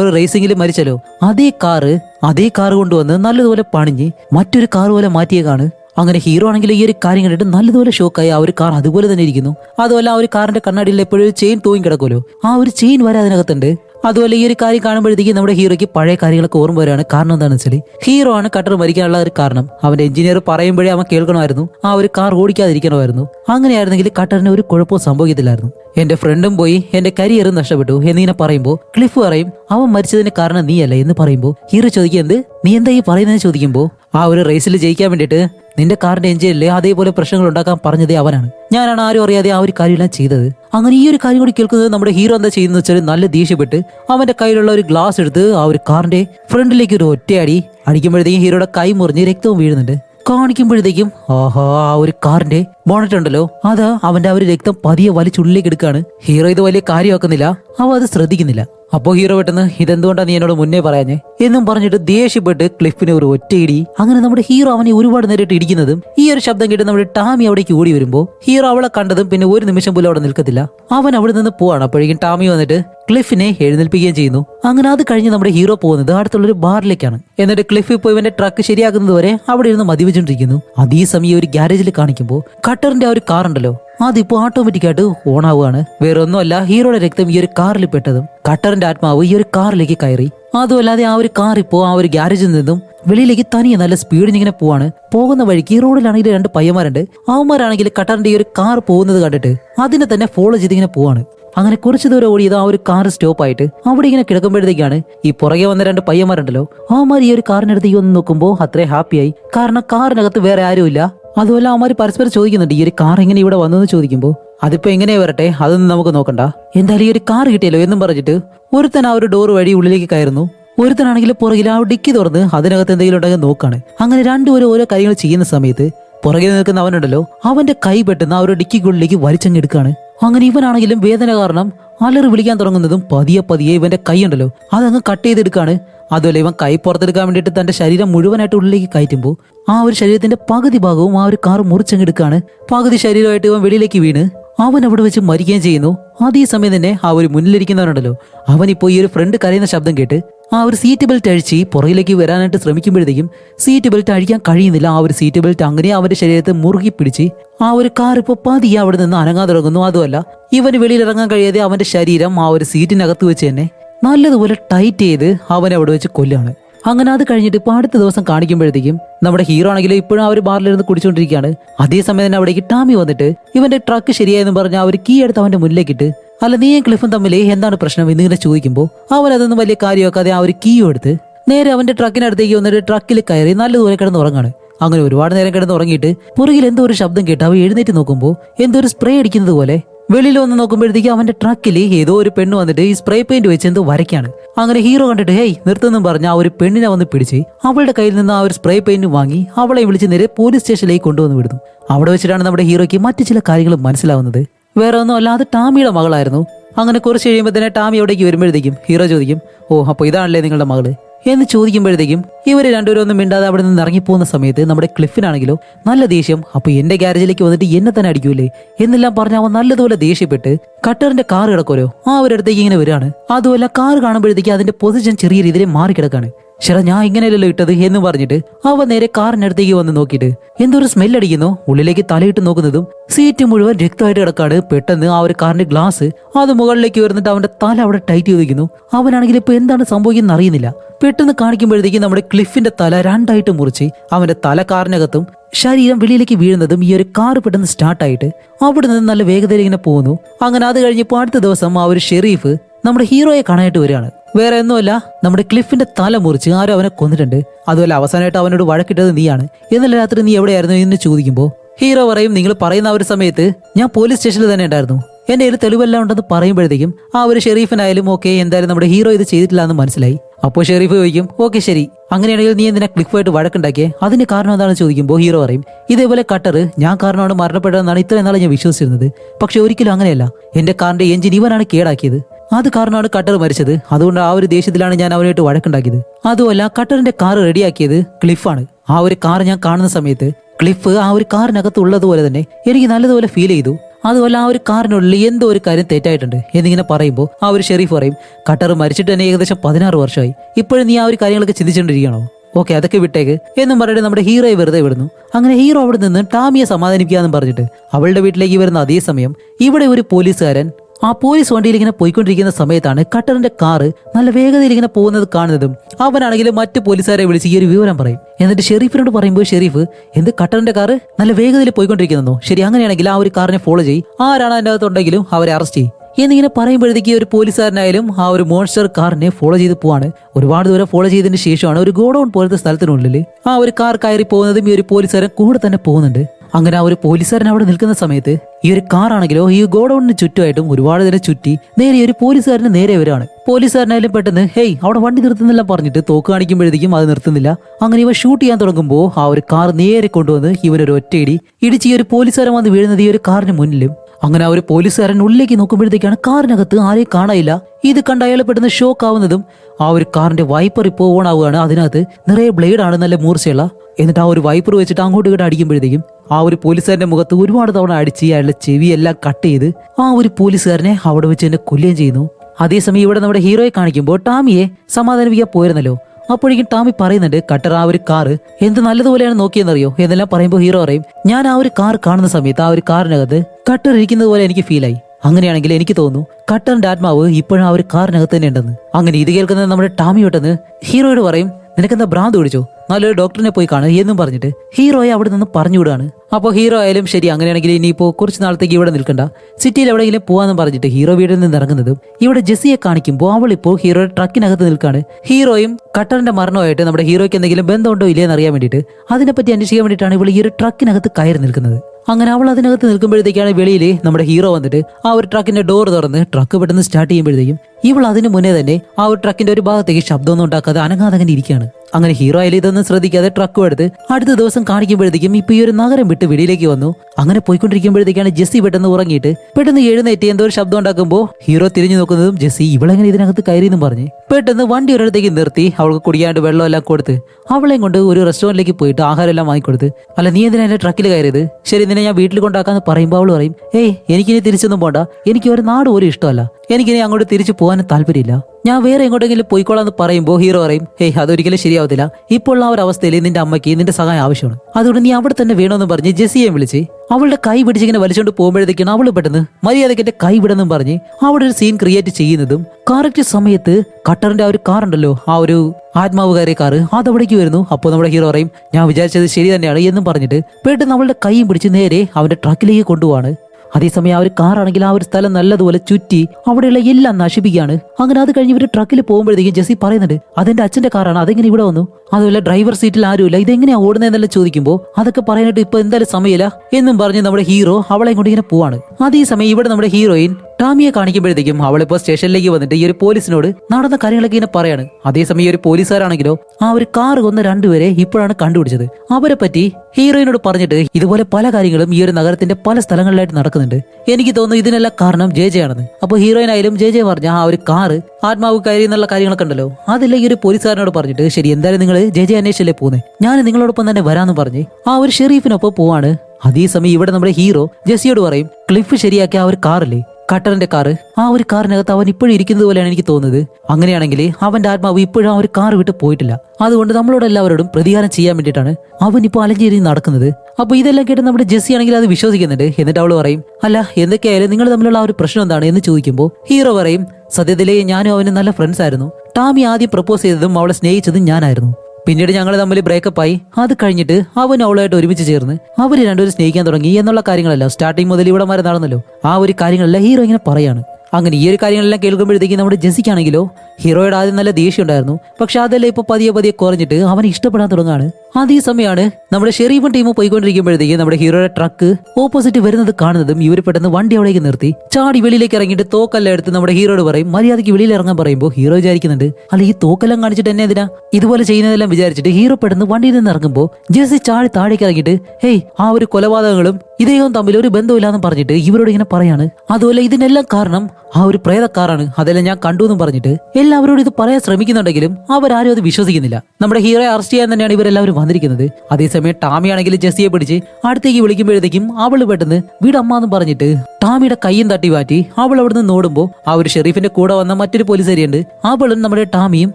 ഒരു റേസിംഗിൽ മരിച്ചല്ലോ. അതേ കാറ് അതേ കാറ് കൊണ്ടുവന്ന് നല്ലതുപോലെ പണിഞ്ഞ് മറ്റൊരു കാർ പോലെ മാറ്റിയേക്കാണ്. അങ്ങനെ ഹീറോ ആണെങ്കിൽ ഈ ഒരു കാര്യം കണ്ടിട്ട് നല്ലതുപോലെ ഷോക്കായി ആ ഒരു കാർ അതുപോലെ തന്നെ ഇരിക്കുന്നു. അതുമല്ല ആ ഒരു കാറിന്റെ കണ്ണാടിയിൽ എപ്പോഴും ചെയിൻ തൂങ്ങി കിടക്കുമല്ലോ ആ ഒരു ചെയിൻ വരെ അതിനകത്തുണ്ട്. അതുപോലെ ഈ ഒരു കാര്യം കാണുമ്പോഴത്തേക്കും നമ്മുടെ ഹീറോയ്ക്ക് പഴയ കാര്യങ്ങളൊക്കെ ഓർമ്മ വരികയാണ്. കാരണം എന്താണെന്ന് വെച്ചാൽ ഹീറോ ആണ് കട്ടർ മരിക്കാനുള്ള ഒരു കാരണം. അവന്റെ എഞ്ചിനീയർ പറയുമ്പോഴേ അവൻ കേൾക്കണമായിരുന്നു. ആ ഒരു കാർ ഓടിക്കാതിരിക്കണമായിരുന്നു. അങ്ങനെയായിരുന്നെങ്കിൽ കട്ടറിന് ഒരു കുഴപ്പവും സംഭവിക്കത്തില്ലായിരുന്നു. എന്റെ ഫ്രണ്ടും പോയി എന്റെ കരിയറും നഷ്ടപ്പെട്ടു എന്നിങ്ങനെ പറയുമ്പോൾ ക്ലിഫ് പറയും അവൻ മരിച്ചതിന് കാരണം നീയല്ല? എന്ന് പറയുമ്പോൾ ഹീറോ എന്ത്? നീ എന്താ ഈ പറയുന്നതെന്ന് ചോദിക്കുമ്പോൾ ആ ഒരു റേസിൽ ജയിക്കാൻ വേണ്ടിയിട്ട് നിന്റെ കാറിന്റെ എഞ്ചിനിലെ അതേപോലെ പ്രശ്നങ്ങൾ ഉണ്ടാക്കാൻ പറഞ്ഞതേ അവനാണ്. ഞാനാണ് ആരും അറിയാതെ ആ ഒരു കാര്യമെല്ലാം ചെയ്തത്. അങ്ങനെ ഈ ഒരു കാര്യം കൂടി കേൾക്കുന്നത് നമ്മുടെ ഹീറോ എന്താ ചെയ്യുന്നത് വെച്ചാൽ നല്ല ദേഷ്യപ്പെട്ട് അവന്റെ കയ്യിലുള്ള ഒരു ഗ്ലാസ് എടുത്ത് ആ ഒരു കാറിന്റെ ഫ്രണ്ടിലേക്ക് ഒരു ഒറ്റയടി അടിക്കുമ്പോഴത്തേക്കും ഹീറോയുടെ കൈ മുറിഞ്ഞ് രക്തവും വീഴുന്നുണ്ട്. കാണിക്കുമ്പോഴത്തേക്കും ആഹാ ആ ഒരു കാറിന്റെ ബോണറ്റ് ഉണ്ടല്ലോ. അത് അവന്റെ ആ ഒരു രക്തം പതിയെ വലിച്ചുള്ളിലേക്ക് എടുക്കാണ്. ഹീറോ ഇത് വലിയ കാര്യമാക്കുന്നില്ല. അവ അത് ശ്രദ്ധിക്കുന്നില്ല. അപ്പോ ഹീറോ പെട്ടെന്ന് ഇതെന്തുകൊണ്ടാണ് നീ എന്നോട് മുന്നേ പറയാഞ്ഞേ? എന്നും പറഞ്ഞിട്ട് ദേഷ്യപ്പെട്ട് ക്ലിഫിനെ ഒരു ഒറ്റയിടി അങ്ങനെ നമ്മുടെ ഹീറോ അവനെ ഒരുപാട് നേരിട്ട് ഇടിക്കുന്നതും ഈ ഒരു ശബ്ദം കേട്ട് നമ്മുടെ ടാമി അവിടേക്ക് ഓടി വരുമ്പോ ഹീറോ അവളെ കണ്ടതും പിന്നെ ഒരു നിമിഷം പോലും അവിടെ നിൽക്കത്തില്ല. അവൻ അവിടെ നിന്ന് പോവാണ്. അപ്പോഴേക്കും ടാമി വന്നിട്ട് ക്ലിഫിനെ എഴുന്നേൽപ്പിക്കുകയും ചെയ്യുന്നു. അങ്ങനെ അത് കഴിഞ്ഞ് നമ്മുടെ ഹീറോ പോകുന്നത് അടുത്തുള്ളൊരു ബാറിലേക്കാണ്. എന്നിട്ട് ക്ലിഫ് പോയി ഇവന്റെ ട്രക്ക് ശരിയാക്കുന്നത് വരെ അവിടെ ഇരുന്ന് മതിവെച്ചോണ്ടിരിക്കുന്നു അതേ സമയം ഒരു ഗ്യാരേജിൽ കാണിക്കുമ്പോൾ കട്ടറിന്റെ ആ ഒരു കാർ ഉണ്ടല്ലോ. അതിപ്പോ ഓട്ടോമാറ്റിക് ആയിട്ട് ഓൺ ആവുകയാണ്. വേറെ ഒന്നുമല്ല ഹീറോയുടെ രക്തം ഈ ഒരു കാറിൽ പെട്ടതും കട്ടറിന്റെ ആത്മാവ് ഈ ഒരു കാറിലേക്ക് കയറി. അതുമല്ലാതെ ആ ഒരു കാർ ഇപ്പോ ആ ഒരു ഗ്യാരേജിൽ നിന്നും വെളിയിലേക്ക് തനിയെ നല്ല സ്പീഡിൽ ഇങ്ങനെ പോവാണ്. പോകുന്ന വഴിക്ക് ഈ റോഡിലാണെങ്കിൽ രണ്ട് പയ്യന്മാരുണ്ട്. അവന്മാരാണെങ്കിൽ കട്ടറിന്റെ ഈ ഒരു കാർ പോകുന്നത് കണ്ടിട്ട് അതിനെ തന്നെ ഫോളോ ചെയ്ത് ഇങ്ങനെ പോവാണ്. അങ്ങനെ കുറച്ചു ദൂരം ഓടിയത് ആ ഒരു കാർ സ്റ്റോപ്പ് ആയിട്ട് അവിടെ ഇങ്ങനെ കിടക്കുമ്പോഴത്തേക്കാണ് ഈ പുറകെ വന്ന രണ്ട് പയ്യന്മാരുണ്ടല്ലോ. അവന്മാർ ഈ ഒരു കാറിനടുത്തേക്ക് ഒന്ന് നോക്കുമ്പോൾ അത്രേ ഹാപ്പിയായി കാരണം കാറിനകത്ത് വേറെ ആരുമില്ല. അതുപോലെ അവന്മാർ പരസ്പരം ചോദിക്കുന്നുണ്ട് ഈ ഒരു കാർ എങ്ങനെ ഇവിടെ വന്നെന്ന് ചോദിക്കുമ്പോൾ അതിപ്പോ എങ്ങനെ വരട്ടെ? അതൊന്നും നമുക്ക് നോക്കണ്ട. എന്തായാലും ഈ ഒരു കാർ കിട്ടിയല്ലോ എന്നും പറഞ്ഞിട്ട്? ഒരുത്തൻ ആ ഒരു ഡോർ വഴി ഉള്ളിലേക്ക് കയറുന്നു. ഒരുത്തനാണെങ്കിൽ പുറകിൽ ആ ഡിക്കി തുറന്ന് അതിനകത്ത് എന്തെങ്കിലും ഉണ്ടെങ്കിൽ നോക്കാണ്. അങ്ങനെ രണ്ടുപേരും ഓരോ കാര്യങ്ങൾ ചെയ്യുന്ന സമയത്ത് പുറകിൽ നിൽക്കുന്ന അവനുണ്ടല്ലോ അവന്റെ കൈ പെട്ടെന്ന് ആ ഒരു ഡിക്കിക്കുള്ളിലേക്ക് വലിച്ചങ്ങ് എടുക്കാണ്. അങ്ങനെ ഇവനാണെങ്കിലും വേദന കാരണം അലറി വിളിക്കാൻ തുടങ്ങുന്നതും പതിയെ പതിയെ ഇവന്റെ കൈ ഉണ്ടല്ലോ അതങ്ങ് കട്ട് ചെയ്തെടുക്കാണ്. അതുപോലെ ഇവൻ കൈ പുറത്തെടുക്കാൻ വേണ്ടിയിട്ട് തന്റെ ശരീരം മുഴുവനായിട്ട് ഉള്ളിലേക്ക് കയറ്റുമ്പോൾ ആ ഒരു ശരീരത്തിന്റെ പകുതി ഭാഗവും ആ ഒരു കാർ മുറിച്ചങ്ങെടുക്കാണ് പകുതി ശരീരമായിട്ട് ഇവൻ വെളിയിലേക്ക് വീണ്. അവൻ അവിടെ വെച്ച് മരിക്കുകയും ചെയ്യുന്നു. അതേ സമയം തന്നെ ആ ഒരു മുന്നിലിരിക്കുന്നവനുണ്ടല്ലോ. അവൻ ഇപ്പോൾ ഈ ഒരു ഫ്രണ്ട് കരയുന്ന ശബ്ദം കേട്ട് ആ ഒരു സീറ്റ് ബെൽറ്റ് അഴിച്ച് പുറകിലേക്ക് വരാനായിട്ട് ശ്രമിക്കുമ്പോഴത്തേക്കും സീറ്റ് ബെൽറ്റ് അഴിക്കാൻ കഴിയുന്നില്ല. ആ ഒരു സീറ്റ് ബെൽറ്റ് അങ്ങനെ അവന്റെ ശരീരത്തെ മുറുകി പിടിച്ച് ആ ഒരു കാർ ഇപ്പോൾ പതിയെ അവിടെ നിന്ന് അനങ്ങാൻ തുടങ്ങുന്നു. അതുമല്ല ഇവന് വെളിയിൽ ഇറങ്ങാൻ കഴിയാതെ അവന്റെ ശരീരം ആ ഒരു സീറ്റിനകത്ത് വെച്ച് തന്നെ നല്ലതുപോലെ ടൈറ്റ് ചെയ്ത് അവനെ അവിടെ വെച്ച് കൊല്ലാണ്. അങ്ങനെ അത് കഴിഞ്ഞിട്ട് ഇപ്പൊ അടുത്ത ദിവസം കാണിക്കുമ്പോഴത്തേക്കും നമ്മുടെ ഹീറോ ആണെങ്കിലും ഇപ്പോഴും ആ ഒരു ബാറിലിരുന്ന് കുടിച്ചുകൊണ്ടിരിക്കുകയാണ് അതേസമയം തന്നെ അവിടേക്ക് ടാമി വന്നിട്ട് ഇവന്റെ ട്രക്ക് ശരിയായെന്ന് പറഞ്ഞ് ആ ഒരു കീ എടുത്ത് അവന്റെ മുന്നിലേക്കിട്ട് അല്ല നീയും ക്ലിഫും തമ്മിൽ എന്താണ് പ്രശ്നം? എന്നിങ്ങനെ ചോദിക്കുമ്പോൾ അവൻ അതൊന്നും വലിയ കാര്യമാക്കാതെ ആ ഒരു കീ എടുത്ത് നേരെ അവന്റെ ട്രക്കിനടുത്തേക്ക് വന്നിട്ട് ട്രക്കിൽ കയറി നല്ലതുപോലെ കിടന്ന് ഉറങ്ങാണ്. അങ്ങനെ ഒരുപാട് നേരം കിടന്ന് ഉറങ്ങിയിട്ട് പുറകിൽ എന്തോ ഒരു ശബ്ദം കേട്ട് അവ എഴുന്നേറ്റ് നോക്കുമ്പോൾ എന്തോ ഒരു സ്പ്രേ അടിക്കുന്നത് പോലെ വെളിയിൽ വന്ന് നോക്കുമ്പോഴത്തേക്ക് അവന്റെ ട്രക്കിൽ ഏതോ ഒരു പെണ്ണ് വന്നിട്ട് ഈ സ്പ്രേ പെയിന്റ് വെച്ച് എന്തോ വരയ്ക്കാണ്. അങ്ങനെ ഹീറോ കണ്ടിട്ട് ഹേയ് നിർത്തുന്നും പറഞ്ഞ് ആ ഒരു പെണ്ണിനെ വന്ന് പിടിച്ച് അവളുടെ കയ്യിൽ നിന്ന് ആ ഒരു സ്പ്രേ പെയിന്റ് വാങ്ങി അവളെ വിളിച്ച് നേരെ പോലീസ് സ്റ്റേഷനിലേക്ക് കൊണ്ടുവന്ന് വിടുന്നു. അവിടെ വെച്ചിട്ടാണ് നമ്മുടെ ഹീറോയ്ക്ക് മറ്റു ചില കാര്യങ്ങൾ മനസ്സിലാവുന്നത്. വേറെ ഒന്നും അല്ലാതെ ടാമിയുടെ മകളായിരുന്നു. അങ്ങനെ കുറച്ച് കഴിയുമ്പോൾ തന്നെ ടാമി അവിടേക്ക് വരുമ്പോഴത്തേക്കും ഹീറോ ചോദിക്കും ഓ അപ്പോൾ ഇതാണല്ലേ നിങ്ങളുടെ മകൾ? എന്ന് ചോദിക്കുമ്പോഴത്തേക്കും ഇവർ രണ്ടുപേരും ഒന്നും മിണ്ടാതെ അവിടെ നിന്ന് ഇറങ്ങിപ്പോകുന്ന സമയത്ത് നമ്മുടെ ക്ലിഫിനാണെങ്കിലോ നല്ല ദേഷ്യം അപ്പോൾ എന്റെ ഗ്യാരേജിലേക്ക് വന്നിട്ട് എന്നെ തന്നെ അടിക്കൂലേ? എന്നെല്ലാം പറഞ്ഞ് അവൻ നല്ലതുപോലെ ദേഷ്യപ്പെട്ട് കട്ടറിന്റെ കാർ കിടക്കുമല്ലോ ആ അടുത്തേക്ക് ഇങ്ങനെ വരികയാണ്. അതുമല്ല കാർ കാണുമ്പോഴത്തേക്ക് അതിന്റെ പൊസിഷൻ ചെറിയ രീതിയിൽ മാറി കിടക്കാണ് ശരാ ഞാൻ ഇങ്ങനെയല്ലല്ലോ ഇട്ടത് എന്ന് പറഞ്ഞിട്ട് അവ നേരെ കാറിനടുത്തേക്ക് വന്ന് നോക്കിയിട്ട് എന്തൊരു സ്മെൽ അടിക്കുന്നു? ഉള്ളിലേക്ക് തലയിട്ട് നോക്കുന്നതും സീറ്റ് മുഴുവൻ രക്തമായിട്ട് കിടക്കാണ്. പെട്ടെന്ന് ആ ഒരു കാറിന്റെ ഗ്ലാസ് അത് മുകളിലേക്ക് വരുന്നിട്ട് അവന്റെ തല അവിടെ ടൈറ്റ് ചെയ്ത് വയ്ക്കുന്നു അവനാണെങ്കിൽ ഇപ്പൊ എന്താണ് സംഭവിക്കുന്നത് അറിയുന്നില്ല. പെട്ടെന്ന് കാണിക്കുമ്പോഴത്തേക്ക് നമ്മുടെ ക്ലിഫിന്റെ തല രണ്ടായിട്ട് മുറിച്ച് അവന്റെ തല കാറിനകത്തും ശരീരം വെളിയിലേക്ക് വീഴുന്നതും ഈ ഒരു കാർ പെട്ടെന്ന് സ്റ്റാർട്ടായിട്ട് അവിടെ നിന്ന് നല്ല വേഗതയിൽ ഇങ്ങനെ പോകുന്നു. അങ്ങനെ അത് കഴിഞ്ഞപ്പോൾ അടുത്ത ദിവസം ആ ഒരു ഷെരീഫ് നമ്മുടെ ഹീറോയെ കാണാനായിട്ട് വരികയാണ്. വേറെ ഒന്നുമല്ല നമ്മുടെ ക്ലിഫിന്റെ തല മുറിച്ച് ആരും അവനെ കൊന്നിട്ടുണ്ട്. അതുപോലെ അവസാനമായിട്ട് അവനോട് വഴക്കിട്ടത് നീയാണ്. ഇന്നലെ രാത്രി നീ എവിടെയായിരുന്നു എന്ന് ചോദിക്കുമ്പോൾ ഹീറോ പറയും നിങ്ങൾ പറയുന്ന ഒരു സമയത്ത് ഞാൻ പോലീസ് സ്റ്റേഷനിൽ തന്നെ ഉണ്ടായിരുന്നു. എന്റെ ഒരു തെളിവെല്ലാം ഉണ്ടെന്ന് പറയുമ്പോഴത്തേക്കും ആ ഒരു ഷെരീഫിനായാലും ഓക്കെ എന്തായാലും നമ്മുടെ ഹീറോ ഇത് ചെയ്തിട്ടില്ല എന്ന് മനസ്സിലായി. അപ്പോൾ ഷെരീഫ് ചോദിക്കും ഓക്കെ ശരി. അങ്ങനെയാണെങ്കിൽ നീ എന്തിനാ ക്ലിഫായിട്ട് വഴക്കുണ്ടാക്കിയേ? അതിന് കാരണം എന്താണെന്ന് ചോദിക്കുമ്പോൾ ഹീറോ പറയും ഇതേപോലെ കട്ടർ ഞാൻ കാരണമാണ് മരണപ്പെട്ടതെന്നാണ് ഇത്രയും നാളെ ഞാൻ വിശ്വസിച്ചിരുന്നത്. പക്ഷെ ഒരിക്കലും അങ്ങനെയല്ല. എന്റെ കാറിന്റെ എഞ്ചിൻ ഇവനാണ് കേടാക്കിയത്. അത് കാരണമാണ് കട്ടർ മരിച്ചത്. അതുകൊണ്ട് ആ ഒരു ദേഷ്യത്തിലാണ് ഞാൻ അവനായിട്ട് വഴക്കുണ്ടാക്കിയത്. അതുമല്ല കട്ടറിന്റെ കാർ റെഡിയാക്കിയത് ക്ലിഫാണ്. ആ ഒരു കാർ ഞാൻ കാണുന്ന സമയത്ത് ക്ലിഫ് ആ ഒരു കാറിനകത്ത് ഉള്ളതുപോലെ തന്നെ എനിക്ക് നല്ലതുപോലെ ഫീൽ ചെയ്തു. അതുപോലെ ആ ഒരു കാറിനുള്ളിൽ എന്തോ ഒരു കാര്യം തെറ്റായിട്ടുണ്ട് എന്നിങ്ങനെ പറയുമ്പോൾ ആ ഒരു ഷെരീഫ് പറയും കട്ടർ മരിച്ചിട്ട് തന്നെ ഏകദേശം പതിനാറ് വർഷമായി. ഇപ്പോഴും നീ ആ ഒരു കാര്യങ്ങളൊക്കെ ചിന്തിച്ചുകൊണ്ടിരിക്കണോ ഓക്കെ അതൊക്കെ വിട്ടേക്ക്. എന്നും പറഞ്ഞിട്ട് നമ്മുടെ ഹീറോയെ വെറുതെ വിടുന്നു. അങ്ങനെ ഹീറോ അവിടെ നിന്ന് ടാമിയെ സമാധാനിപ്പിക്കാന്നും പറഞ്ഞിട്ട് അവളുടെ വീട്ടിലേക്ക് വരുന്ന അതേ സമയം ഇവിടെ ഒരു പോലീസുകാരൻ ആ പോലീസ് വണ്ടിയിൽ ഇങ്ങനെ പോയിക്കൊണ്ടിരിക്കുന്ന സമയത്താണ് കട്ടറിന്റെ കാറ് നല്ല വേഗതയിൽ ഇങ്ങനെ പോകുന്നത് കാണുന്നതും അവനാണെങ്കിൽ മറ്റ് പോലീസുകാരെ വിളിച്ച് ഈ ഒരു വിവരം പറയും. എന്നിട്ട് ഷെരീഫിനോട് പറയുമ്പോൾ ഷെരീഫ് എന്ത് കട്ടറിന്റെ കാറ്? നല്ല വേഗതയിൽ പോയിക്കൊണ്ടിരിക്കുന്നോ. ശരി അങ്ങനെയാണെങ്കിൽ ആ ഒരു കാറിനെ ഫോളോ ചെയ്യും. ആരാണ് അതിന്റെ അകത്തുണ്ടെങ്കിലും അവരെ അറസ്റ്റ് ചെയ്യും. എന്നിങ്ങനെ പറയുമ്പോഴത്തേക്ക് ഒരു പോലീസുകാരനായാലും ആ ഒരു മോൺസ്റ്റർ കാറിനെ ഫോളോ ചെയ്ത് പോവാണ്. ഒരുപാട് ദൂരം ഫോളോ ചെയ്തതിന് ശേഷമാണ് ഒരു ഗോഡൌൺ പോലത്തെ സ്ഥലത്തിനുള്ളിൽ ആ ഒരു കാർ കയറി പോകുന്നതും ഈ ഒരു പോലീസുകാരൻ കൂടെ തന്നെ പോകുന്നുണ്ട്. അങ്ങനെ ആ ഒരു പോലീസുകാരൻ അവിടെ നിൽക്കുന്ന സമയത്ത് ഈ ഒരു കാറാണെങ്കിലോ ഈ ഗോഡൌണിന് ചുറ്റുമായിട്ടും ഒരുപാട് നേരം ചുറ്റി നേരെ ഒരു പോലീസുകാരന് നേരെ വരാണ് പോലീസുകാരനായാലും പെട്ടെന്ന് ഹേയ് അവിടെ വണ്ടി നിർത്തുന്നില്ല പറഞ്ഞിട്ട് തോക്ക് കാണിക്കുമ്പോഴത്തേക്കും അത് നിർത്തുന്നില്ല. അങ്ങനെ ഇവ ഷൂട്ട് ചെയ്യാൻ തുടങ്ങുമ്പോൾ ആ ഒരു കാർ നേരെ കൊണ്ടുവന്ന് ഇവനൊരു ഒറ്റയിടി ഇടിച്ച് ഈ ഒരു പോലീസുകാരൻ വന്ന് വീഴുന്നത് ഈ ഒരു കാറിന് മുന്നിലും. അങ്ങനെ ആ ഒരു പോലീസുകാരൻ ഉള്ളിലേക്ക് നോക്കുമ്പോഴത്തേക്കാണ് കാറിനകത്ത് ആരെയും കാണാനില്ല. ഇത് കണ്ട അയാൾ പെട്ടെന്ന് ഷോക്ക് ആവുന്നതും ആ ഒരു കാറിന്റെ വൈപ്പർ ഇപ്പോൾ ഓൺ ആവുകയാണ്. അതിനകത്ത് നിറയെ ബ്ലേഡ് ആണ് നല്ല മൂർച്ചയുള്ള എന്നിട്ട് ആ ഒരു വൈപ്പർ വെച്ചിട്ട് അങ്ങോട്ട് ഇങ്ങോട്ട് അടിക്കുമ്പോഴത്തേക്കും ആ ഒരു പോലീസുകാരന്റെ മുഖത്ത് ഒരുപാട് തവണ അടിച്ച് അയാളുടെ ചെവിയെല്ലാം കട്ട് ചെയ്ത് ആ ഒരു പോലീസുകാരനെ അവിടെ വെച്ച് തന്നെ കൊല്ലുകയും ചെയ്യുന്നു. അതേസമയം ഇവിടെ നമ്മുടെ ഹീറോയെ കാണിക്കുമ്പോൾ ടാമിയെ സമാധാനിപ്പിക്കാൻ പോയിരുന്നല്ലോ. അപ്പോഴേക്കും ടാമി പറയുന്നുണ്ട് കട്ടർ ആ ഒരു കാറ്. എന്ത് നല്ലതുപോലെയാണ് നോക്കിയെന്നറിയോ? എന്നെല്ലാം പറയുമ്പോൾ ഹീറോ പറയും ഞാൻ ആ ഒരു കാർ കാണുന്ന സമയത്ത് ആ ഒരു കാറിനകത്ത് കട്ടർ ഇരിക്കുന്നത് പോലെ എനിക്ക് ഫീലായി അങ്ങനെയാണെങ്കിൽ എനിക്ക് തോന്നുന്നു കട്ടറിന്റെ ആത്മാവ് ഇപ്പോഴും ആ ഒരു കാറിനകത്ത് തന്നെ ഉണ്ടെന്ന് അങ്ങനെ ഇത് കേൾക്കുന്നത് നമ്മുടെ ടാമി വിട്ടെന്ന് ഹീറോയോട് പറയും നിനക്കെന്താ ഭ്രാന്ത് പിടിച്ചോ? നല്ലൊരു ഡോക്ടറിനെ പോയി കാണുക എന്നും പറഞ്ഞിട്ട്. ഹീറോയെ അവിടെ നിന്ന് പറഞ്ഞു വിടുകയാണ്. അപ്പോൾ ഹീറോ ആയാലും ശരി അങ്ങനെയാണെങ്കിൽ ഇനിയിപ്പോൾ കുറച്ച് നാളത്തേക്ക് ഇവിടെ നിൽക്കണ്ട. സിറ്റിയിൽ എവിടെയെങ്കിലും പോകാമെന്ന് പറഞ്ഞിട്ട് ഹീറോ വീട്ടിൽ നിന്ന് ഇറങ്ങുന്നതും ഇവിടെ ജെസ്സിയെ കാണിക്കുമ്പോൾ അവൾ ഇപ്പോൾ ഹീറോയുടെ ട്രക്കിനകത്ത് നിൽക്കാണ്. ഹീറോയും കട്ടറിന്റെ മരണമായിട്ട് നമ്മുടെ ഹീറോയ്ക്ക് എന്തെങ്കിലും ബന്ധമുണ്ടോ ഇല്ലയെന്ന് അറിയാൻ വേണ്ടിയിട്ട് അതിനെപ്പറ്റി അന്വേഷിക്കാൻ വേണ്ടിയിട്ടാണ് ഇവൾ ഈ ഒരു ട്രക്കിനകത്ത് കയറി നിൽക്കുന്നത്. അങ്ങനെ അവൾ അതിനകത്ത് നിൽക്കുമ്പോഴത്തേക്കാണ് വെളിയിൽ നമ്മുടെ ഹീറോ വന്നിട്ട് ആ ഒരു ട്രക്കിന്റെ ഡോർ തുറന്ന് ട്രക്ക് പെട്ടെന്ന് സ്റ്റാർട്ട് ചെയ്യുമ്പോഴത്തേക്കും ഇവൾ അതിനു മുന്നേ തന്നെ ആ ഒരു ട്രക്കിന്റെ ഒരു ഭാഗത്തേക്ക് ശബ്ദമൊന്നും ഉണ്ടാക്കാതെ അനങ്ങാതെ ഇരിക്കുകയാണ്. അങ്ങനെ ഹീറോ ആയാലും ഇതൊന്നും ശ്രദ്ധിക്കാതെ ട്രക്കും എടുത്ത് അടുത്ത ദിവസം കാണിക്കുമ്പോഴത്തേക്കും ഇപ്പൊ ഈ ഒരു നഗരം വിട്ട് വെളിയിലേക്ക് വന്നു. അങ്ങനെ പോയിക്കൊണ്ടിരിക്കുമ്പോഴത്തേക്കാണ് ജെസ്സി പെട്ടെന്ന് ഉറങ്ങിയിട്ട് പെട്ടെന്ന് എഴുന്നേറ്റ് എന്തോ ഒരു ശബ്ദം ഉണ്ടാക്കുമ്പോൾ ഹീറോ തിരിഞ്ഞു നോക്കുന്നതും ജെസ്സി ഇവളെങ്ങനെ ഇതിനകത്ത് കയറി എന്നും പറഞ്ഞ് പെട്ടെന്ന് വണ്ടി ഒരിടത്തേക്ക് നിർത്തി അവൾക്ക് കുടിയാണ്ട് വെള്ളമെല്ലാം കൊടുത്ത് അവളെയും കൊണ്ട് ഒരു റെസ്റ്റോറന്റിലേക്ക് പോയിട്ട് ആഹാരം എല്ലാം വാങ്ങിക്കൊടുത്ത് അല്ല നീ എന്തിനാ എന്റെ ട്രക്കിൽ കയറിയത്? ശരി നിന്നെ ഞാൻ വീട്ടിൽ കൊണ്ടാക്കാന്ന് പറയുമ്പോൾ അവൾ പറയും ഏയ് എനിക്കിനി തിരിച്ചൊന്നും പോണ്ട. എനിക്ക് ഒരു നാട് പോലും ഇഷ്ടമല്ല. എനിക്കിനി അങ്ങോട്ട് തിരിച്ചു പോകാൻ താല്പര്യമില്ല. ഞാൻ വേറെ എങ്ങോട്ടെങ്കിലും പോയിക്കോളാന്ന് പറയുമ്പോൾ ഹീറോ പറയും ഹേയ് അതൊരിക്കലും ശരിയാവത്തില്ല. ഇപ്പോൾ ആ ഒരു അവസ്ഥയിൽ നിന്റെ അമ്മയ്ക്ക് നിന്റെ സഹായം ആവശ്യമാണ്. അതുകൊണ്ട് നീ അവിടെ തന്നെ വേണമെന്ന് പറഞ്ഞ് ജെസിയെ വിളിച്ച് അവളുടെ കൈ പിടിച്ചിങ്ങനെ വലിച്ചുകൊണ്ട് പോകുമ്പോഴത്തേക്കാണ് അവൾ പെട്ടെന്ന് മര്യാദയ്ക്ക് എന്റെ കൈ വിടെന്നും പറഞ്ഞ് അവിടെ ഒരു സീൻ ക്രിയേറ്റ് ചെയ്യുന്നതും കറക്റ്റ് സമയത്ത് കട്ടറിന്റെ ആ ഒരു കാർ ഉണ്ടല്ലോ ആ ഒരു ആത്മാവ് കയറിയ കാറ് അതവിടേക്ക് വരുന്നു. അപ്പോൾ നമ്മുടെ ഹീറോ പറയും ഞാൻ വിചാരിച്ചത് ശരി തന്നെയാണ് എന്നും പറഞ്ഞിട്ട് പെട്ടെന്ന് അവളുടെ കൈയും പിടിച്ച് നേരെ അവന്റെ ട്രക്കിലേക്ക് കൊണ്ടുപോവാണ്. അതേസമയം ആ ഒരു കാറാണെങ്കിൽ ആ ഒരു സ്ഥലം നല്ലതുപോലെ ചുറ്റി അവിടെയുള്ള എല്ലാം നശിപ്പിക്കുകയാണ്. അങ്ങനെ അത് കഴിഞ്ഞ് ഇവർ ട്രക്കിൽ പോകുമ്പോഴത്തേക്കും ജെസ്സി പറയുന്നുണ്ട് അതെന്റെ അച്ഛന്റെ കാറാണ് അതെങ്ങനെ ഇവിടെ വന്നു? അതുപോലെ ഡ്രൈവർ സീറ്റിൽ ആരുമില്ല ഇതെങ്ങനെയാ ഓടുന്നതെന്നെല്ലാം ചോദിക്കുമ്പോൾ അതൊക്കെ പറയാനായിട്ട് ഇപ്പൊ എന്തായാലും സമയമില്ല എന്നും പറഞ്ഞ് നമ്മുടെ ഹീറോ അവളെ കൊണ്ട് ഇങ്ങനെ പോവാണ്. അതേസമയം ഇവിടെ നമ്മുടെ ഹീറോയിൻ ടാമിയെ കാണിക്കുമ്പോഴത്തേക്കും അവളിപ്പോ സ്റ്റേഷനിലേക്ക് വന്നിട്ട് ഈ ഒരു പോലീസിനോട് നടന്ന കാര്യങ്ങളൊക്കെ ഇങ്ങനെ പറയാണ്. അതേസമയം ഈ ഒരു പോലീസുകാരാണെങ്കിലോ ആ ഒരു കാർ കൊന്ന രണ്ടുപേരെ ഇപ്പോഴാണ് കണ്ടുപിടിച്ചത്. അവരെ പറ്റി ഹീറോയിനോട് പറഞ്ഞിട്ട് ഇതുപോലെ പല കാര്യങ്ങളും ഈ ഒരു നഗരത്തിന്റെ പല സ്ഥലങ്ങളിലായിട്ട് നടക്കുന്നുണ്ട്. എനിക്ക് തോന്നുന്നു ഇതിനെല്ലാം കാരണം ജെ ജെ ആണെന്ന് അപ്പോൾ ഹീറോയിൻ ആയാലും ജെ ജെ പറഞ്ഞ ആ ഒരു കാറ് ആത്മാവ് കയറി എന്നുള്ള കാര്യങ്ങളൊക്കെ ഉണ്ടല്ലോ. അതില്ല ഈ ഒരു പോലീസുകാരനോട് പറഞ്ഞിട്ട് ശരി എന്തായാലും നിങ്ങൾ ജെ ജെ അന്വേഷിച്ചല്ലേ പോകുന്നത് ഞാൻ നിങ്ങളോടൊപ്പം തന്നെ വരാമെന്ന് പറഞ്ഞ് ആ ഒരു ഷെറീഫിനൊപ്പം പോവാണ്. അതേസമയം ഇവിടെ നമ്മുടെ ഹീറോ ജെസ്സിയോട് പറയും ക്ലിഫ് ശരിയാക്കിയ ആ ഒരു കാറില്ലേ? കട്ടറിന്റെ കാറ്. ആ ഒരു കാറിനകത്ത് അവൻ ഇപ്പോഴും ഇരിക്കുന്നത് പോലെയാണ് എനിക്ക് തോന്നുന്നത്. അങ്ങനെയാണെങ്കിൽ അവന്റെ ആത്മാവ് ഇപ്പോഴും ആ ഒരു കാർ വിട്ട് പോയിട്ടില്ല. അതുകൊണ്ട് നമ്മളോട് എല്ലാവരോടും പ്രതികാരം ചെയ്യാൻ വേണ്ടിയിട്ടാണ് അവൻ ഇപ്പോൾ അലഞ്ചേരി നടക്കുന്നത്. അപ്പൊ ഇതെല്ലാം കേട്ട് നമ്മുടെ ജെസ്സി ആണെങ്കിൽ അത് വിശ്വസിക്കുന്നുണ്ട്. എന്നിട്ട് അവൾ പറയും അല്ല എന്തൊക്കെയായാലും നിങ്ങൾ തമ്മിലുള്ള ആ ഒരു പ്രശ്നം എന്താണ്? എന്ന് ചോദിക്കുമ്പോൾ ഹീറോ പറയും സത്യത്തിലേ ഞാനും അവന് നല്ല ഫ്രണ്ട്സ് ആയിരുന്നു. ടാമി ആദ്യം പ്രപ്പോസ് ചെയ്തതും അവളെ സ്നേഹിച്ചതും ഞാനായിരുന്നു. പിന്നീട് ഞങ്ങൾ തമ്മിൽ ബ്രേക്കപ്പ് ആയി. അത് കഴിഞ്ഞിട്ട് അവൻ അവളുമായിട്ട് ഒരുമിച്ച് ചേർന്ന് അവർ രണ്ടുപേരും സ്നേഹിക്കാൻ തുടങ്ങി എന്നുള്ള കാര്യങ്ങളല്ല സ്റ്റാർട്ടിങ് മുതൽ ഇവിടെ വരെ നടന്നല്ലോ. ആ ഒരു കാര്യങ്ങളല്ല ഹീറോ ഇങ്ങനെ പറയാണ്. അങ്ങനെ ഈ ഒരു കാര്യങ്ങളെല്ലാം കേൾക്കുമ്പോഴത്തേക്കും നമ്മുടെ ജെസിക്കാണെങ്കിലോ ഹീറോയുടെ ആദ്യം നല്ല ദേഷ്യം ഉണ്ടായിരുന്നു പക്ഷെ അതെല്ലാം ഇപ്പൊ പതിയെ പതിയെ കുറഞ്ഞിട്ട് അവനെ ഇഷ്ടപ്പെടാൻ തുടങ്ങാണ് അതേ സമയമാണ് നമ്മുടെ ഷെറീഫും ടീമും പോയിക്കൊണ്ടിരിക്കുമ്പോഴത്തേക്കും നമ്മുടെ ഹീറോയുടെ ട്രക്ക് ഓപ്പോസിറ്റ് വരുന്നത് കാണുന്നതും ഇവർ പെട്ടെന്ന് വണ്ടി അവിടേക്ക് നിർത്തി. ചാടി വെളിയിലേക്ക് ഇറങ്ങിയിട്ട് തോക്കെല്ലാം എടുത്ത് നമ്മുടെ ഹീറോയോട് പറയും മര്യാദയ്ക്ക് വെളിയിൽ ഇറങ്ങാൻ പറയുമ്പോൾ ഹീറോ വിചാരിക്കുന്നുണ്ട് അല്ല ഈ തോക്കെല്ലാം കാണിച്ചിട്ട് എന്നെ എന്തിനാ? ഇതുപോലെ ചെയ്യുന്നതെല്ലാം വിചാരിച്ചിട്ട് ഹീറോ പെട്ടെന്ന് വണ്ടിയിൽ നിന്ന് ഇറങ്ങുമ്പോൾ ജെസ്സി ചാടി താഴേക്ക് ഇറങ്ങിയിട്ട് ഹേയ് ആ ഒരു കൊലപാതകങ്ങളും ഇദ്ദേഹവും തമ്മിൽ ഒരു ബന്ധമില്ലാന്ന് പറഞ്ഞിട്ട് ഇവരോട് ഇങ്ങനെ പറയാണ്. അതുപോലെ ഇതിനെല്ലാം കാരണം ആ ഒരു പ്രേതക്കാറാണ് അതെല്ലാം ഞാൻ കണ്ടു എന്നും പറഞ്ഞിട്ട് എല്ലാവരോടും ഇത് പറയാൻ ശ്രമിക്കുന്നുണ്ടെങ്കിലും അവരാരും അത് വിശ്വസിക്കുന്നില്ല. നമ്മുടെ ഹീറോയെ അറസ്റ്റ് ചെയ്യാൻ തന്നെയാണ് ഇവരെല്ലാവരും വന്നിരിക്കുന്നത്. അതേസമയം ടാമി ആണെങ്കിൽ ജെസ്സിയെ പിടിച്ച് അടുത്തേക്ക് വിളിക്കുമ്പോഴത്തേക്കും അവൾ പെട്ടെന്ന് വീടമ്മ പറഞ്ഞിട്ട് ടാമിയുടെ കൈയും തട്ടി മാറ്റി അവൾ അവിടുന്ന് നോടുമ്പോൾ ആ ഒരു ഷെറീഫിന്റെ കൂടെ വന്ന മറ്റൊരു പോലീസുകാരിയുണ്ട്. അവളും നമ്മുടെ ടാമിയും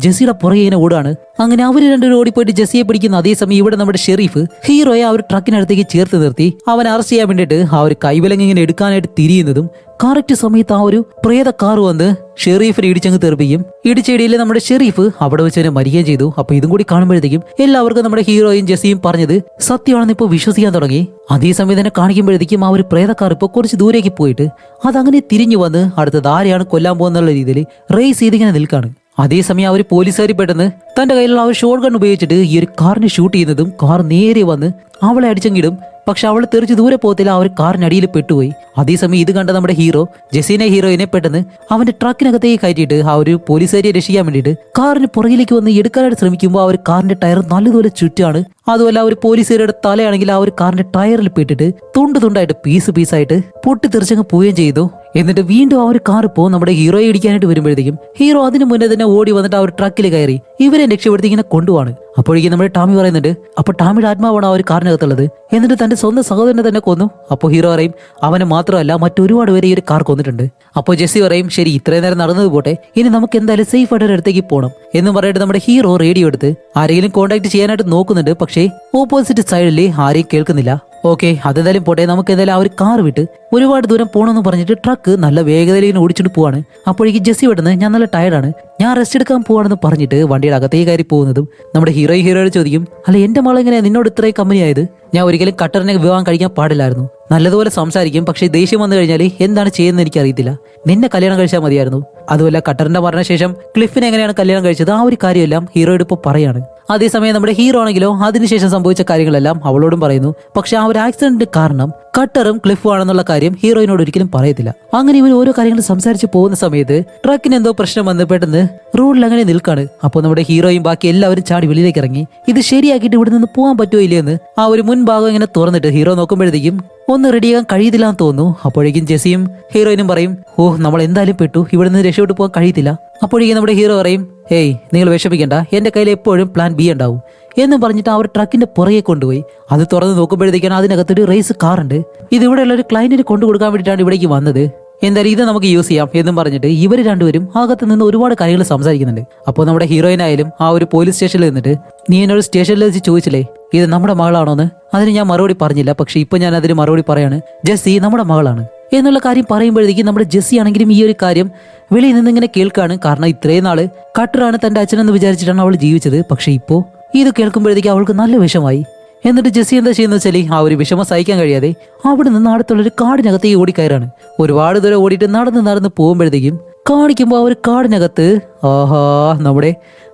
ജെസ്സിയുടെ പുറകെ ഇങ്ങനെ ഓടാണ് അങ്ങനെ അവർ രണ്ടുപേരും ഓടിപ്പോയിട്ട് ജെസ്സിയെ പിടിക്കുന്ന അതേസമയം ഇവിടെ നമ്മുടെ ഷെറീഫ് ഹീറോയെ ആ ഒരു ട്രക്കിനടുത്തേക്ക് ചേർത്ത് നിർത്തി. അവൻ അറസ്റ്റ് ചെയ്യാൻ വേണ്ടിയിട്ട് ആ ഒരു കൈവിലങ്ങ് ഇങ്ങനെ എടുക്കാനായിട്ട് തിരിയുന്നതും കറക്റ്റ് സമയത്ത് ആ ഒരു പ്രേത കാർ വന്ന് ഷെറീഫിനെ ഇടിച്ചങ്ങ് തെറിപ്പിക്കും. ഇടിച്ചേടിയിലെ നമ്മുടെ ഷെറീഫ് അവിടെ വെച്ച് തന്നെ മരിക്കുകയും ചെയ്തു. അപ്പൊ ഇതും കൂടി കാണുമ്പോഴത്തേക്കും എല്ലാവർക്കും നമ്മുടെ ഹീറോയും ജെസിയും പറഞ്ഞത് സത്യമാണെന്ന് ഇപ്പോൾ വിശ്വസിക്കാൻ തുടങ്ങി. അതേ അതേസമയം തന്നെ കാണിക്കുമ്പോഴത്തേക്കും ആ ഒരു പ്രേതക്കാർ ഇപ്പോൾ കുറച്ച് ദൂരേക്ക് പോയിട്ട് അതങ്ങനെ തിരിഞ്ഞു വന്ന് അടുത്തത് ആരെയാണ് കൊല്ലാൻ പോകുന്നുള്ള രീതിയിൽ റേസ് ചെയ്തിങ്ങനെ നിൽക്കാണ്. അതേസമയം അവർ പോലീസുകാരി പെട്ടെന്ന് തന്റെ കയ്യിലുള്ള ആ ഒരു ഷോട്ട് ഗൺ ഉപയോഗിച്ചിട്ട് ഈ ഒരു കാറിനെ ഷൂട്ട് ചെയ്യുന്നതും കാർ നേരെ വന്ന് അവളെ അടിച്ചെങ്കിലും പക്ഷെ അവൾ തെറിച്ച് ദൂരെ പോകത്തില്ല. ആ ഒരു കാറിനടിയിൽ പെട്ടുപോയി. അതേസമയം ഇത് കണ്ട നമ്മുടെ ഹീറോ ജസീനെ ഹീറോയിനെ പെട്ടെന്ന് അവന്റെ ട്രക്കിനകത്തേക്ക് കയറ്റിയിട്ട് ആ ഒരു പോലീസുകാരിയെ രക്ഷിക്കാൻ വേണ്ടിയിട്ട് കാറിന് പുറകിലേക്ക് വന്ന് എടുക്കാനായിട്ട് ശ്രമിക്കുമ്പോൾ ആ ഒരു കാറിന്റെ ടയർ നല്ലതുപോലെ ചുറ്റാണ്. അതുപോലെ ആ ഒരു പോലീസുകാരുടെ തലയാണെങ്കിൽ ആ ഒരു കാറിന്റെ ടയറിൽ പെട്ടിട്ട് തുണ്ട് തുണ്ടായിട്ട് പീസ് പീസായിട്ട് പൊട്ടി തെറിച്ചങ്ങ് പോവുകയും ചെയ്തു. എന്നിട്ട് വീണ്ടും ആ ഒരു കാർ പോകും. നമ്മുടെ ഹീറോയെ ഇടിക്കാനായിട്ട് വരുമ്പോഴത്തേക്കും ഹീറോ അതിന് മുന്നേ തന്നെ ഓടി വന്നിട്ട് ആ ഒരു ട്രക്കിൽ കയറി ഇവരെ രക്ഷപ്പെടുത്തി ഇങ്ങനെ കൊണ്ടുപോവാണ്. അപ്പോഴേക്കും നമ്മുടെ ടാമി പറയുന്നുണ്ട് അപ്പൊ ടാമിയുടെ ആത്മാവാണ് ആ ഒരു കാറിനകത്തുള്ളത്. എന്നിട്ട് തന്റെ സ്വന്തം സഹോദരനെ തന്നെ കൊന്നു. അപ്പോൾ ഹീറോ പറയും അവനെ മാത്രമല്ല മറ്റൊരുപാട് പേരെ ഈ ഒരു കാർ കൊന്നിട്ടുണ്ട്. അപ്പോൾ ജെസ്സി പറയും ശരി ഇത്രയും നേരം നടന്നത് പോട്ടെ. ഇനി നമുക്ക് എന്തായാലും സേഫ് ആയിട്ട് ഒരു അടുത്തേക്ക് പോകണം എന്ന് പറഞ്ഞിട്ട് നമ്മുടെ ഹീറോ റേഡിയോ എടുത്ത് ആരെങ്കിലും കോൺടാക്ട് ചെയ്യാനായിട്ട് നോക്കുന്നുണ്ട്. പക്ഷേ ഓപ്പോസിറ്റ് സൈഡിലെ ആരെയും കേൾക്കുന്നില്ല. ഓക്കെ അതെന്തായാലും പോട്ടെ. നമുക്ക് എന്തായാലും ആ ഒരു കാർ വിട്ട് ഒരുപാട് ദൂരം പോകണമെന്ന് പറഞ്ഞിട്ട് ട്രക്ക് നല്ല വേഗതയിൽ ഇങ്ങനെ ഓടിച്ചിട്ട് പോവാണ്. അപ്പോഴേക്ക് ജെസ്സി വിടുന്നത് ഞാൻ നല്ല ടയർഡാണ് ഞാൻ റെസ്റ്റ് എടുക്കാൻ പോവാണെന്ന് പറഞ്ഞിട്ട് വണ്ടിയുടെ അകത്തേക്ക് കയറി പോകുന്നതും നമ്മുടെ ഹീറോ ഹീറോയോട് ചോദിക്കും അല്ല എന്റെ മകൾ എങ്ങനെയാ? നിന്നോട് ഇത്രയും കമ്പനി ആയത് ഞാൻ ഒരിക്കലും കട്ടറിനെ വിവാഹം കഴിക്കാൻ പാടില്ലായിരുന്നു. നല്ലതുപോലെ സംസാരിക്കും പക്ഷേ ദേഷ്യം വന്നു കഴിഞ്ഞാൽ എന്താണ് ചെയ്യുന്നത് എനിക്ക് അറിയത്തില്ല നിന്നെ കല്യാണം കഴിച്ചാൽ മതിയായിരുന്നു. അതുപോലെ കട്ടറിന്റെ മരണശേഷം ക്ലിഫിനെ എങ്ങനെയാണ് കല്യാണം കഴിച്ചത്? ആ ഒരു കാര്യമെല്ലാം ഹീറോയോട് ഇപ്പോൾ പറയാണ്. അതേസമയം നമ്മുടെ ഹീറോ ആണെങ്കിലോ അതിനുശേഷം സംഭവിച്ച കാര്യങ്ങളെല്ലാം അവളോടും പറയുന്നു. പക്ഷെ ആ ഒരു ആക്സിഡന്റ് കാരണം കട്ടറും ക്ലിഫും ആണെന്നുള്ള കാര്യം ഹീറോയിനോട് ഒരിക്കലും പറയത്തില്ല. അങ്ങനെ ഇവൻ ഓരോ കാര്യങ്ങൾ സംസാരിച്ച് പോകുന്ന സമയത്ത് ട്രക്കിന് എന്തോ പ്രശ്നം വന്ന് പെട്ടെന്ന് റോഡിൽ അങ്ങനെ നിൽക്കാണ്. അപ്പോൾ നമ്മുടെ ഹീറോയും ബാക്കി എല്ലാവരും ചാടി വെളിയിലേക്ക് ഇറങ്ങി. ഇത് ശരിയാക്കിയിട്ട് ഇവിടെ നിന്ന് പോകാൻ പറ്റുമോ ഇല്ലയെന്ന് ആ ഒരു മുൻഭാഗം ഇങ്ങനെ തുറന്നിട്ട് ഹീറോ നോക്കുമ്പോഴത്തേക്കും ഒന്ന് റെഡിയാകാൻ കഴിയത്തില്ല എന്ന് തോന്നുന്നു. അപ്പോഴേക്കും ജെസിയും ഹീറോയിനും പറയും ഓ നമ്മൾ എന്തായാലും പെട്ടു. ഇവിടെ നിന്ന് രക്ഷപ്പെട്ടു പോകാൻ കഴിയത്തില്ല. അപ്പോഴേക്കും നമ്മുടെ ഹീറോ പറയും ഏയ് നിങ്ങൾ വിഷമിക്കേണ്ട. എന്റെ കയ്യിൽ എപ്പോഴും പ്ലാൻ ബി ഉണ്ടാവും. എന്നും പറഞ്ഞിട്ട് ആ ഒരു ട്രക്കിന്റെ പുറകെ കൊണ്ടുപോയി. അത് തുറന്ന് നോക്കുമ്പോഴത്തേക്കാണ് അതിനകത്തൊരു റേസ് കാർ ഉണ്ട്. ഇത് ഇവിടെയുള്ള ഒരു ക്ലയന്റിന് കൊണ്ടു കൊടുക്കാൻ വേണ്ടിയിട്ടാണ് ഇവിടേക്ക് വന്നത്. എന്തായാലും ഇത് നമുക്ക് യൂസ് ചെയ്യാം എന്നും പറഞ്ഞിട്ട് ഇവർ രണ്ടുപേരും അകത്ത് നിന്ന് ഒരുപാട് കാര്യങ്ങൾ സംസാരിക്കുന്നുണ്ട്. അപ്പോൾ നമ്മുടെ ഹീറോയിൻ ആയാലും ആ ഒരു പോലീസ് സ്റ്റേഷനിൽ നിന്നിട്ട് നീ എന്നോട് സ്റ്റേഷനിൽ വെച്ച് ചോദിച്ചില്ലേ? ഇത് നമ്മുടെ മകളാണോ എന്ന് അതിന് ഞാൻ മറുപടി പറഞ്ഞില്ല. പക്ഷെ ഇപ്പൊ ഞാൻ അതിന് മറുപടി പറയാണ് ജെസ്സി നമ്മുടെ മകളാണ്. എന്നുള്ള കാര്യം പറയുമ്പോഴത്തേക്കും നമ്മുടെ ജെസ്സി ആണെങ്കിലും ഈ ഒരു കാര്യം വെളിയിൽ നിന്ന് ഇങ്ങനെ കേൾക്കാണ്. കാരണം ഇത്രയും നാൾ കട്ടറാണ് തന്റെ അച്ഛനെന്ന് വിചാരിച്ചിട്ടാണ് അവൾ ജീവിച്ചത്. പക്ഷെ ഇപ്പോ ഇത് കേൾക്കുമ്പോഴത്തേക്ക് അവൾക്ക് നല്ല വിഷമായി. എന്നിട്ട് ജെസ്സി എന്താ ചെയ്യുന്ന വെച്ചാൽ ആ ഒരു വിഷമം സഹിക്കാൻ കഴിയാതെ അവിടെ നിന്ന് അടുത്തുള്ള ഒരു കാടിനകത്തേക്ക് ഓടിക്കയറാണ്. ഒരുപാട് ദൂരം ഓടിയിട്ട് നടന്ന് നടന്ന് പോകുമ്പോഴത്തേക്കും കാണിക്കുമ്പോൾ ആ ഒരു കാടിനകത്ത് ആഹാ നമ്മുടെ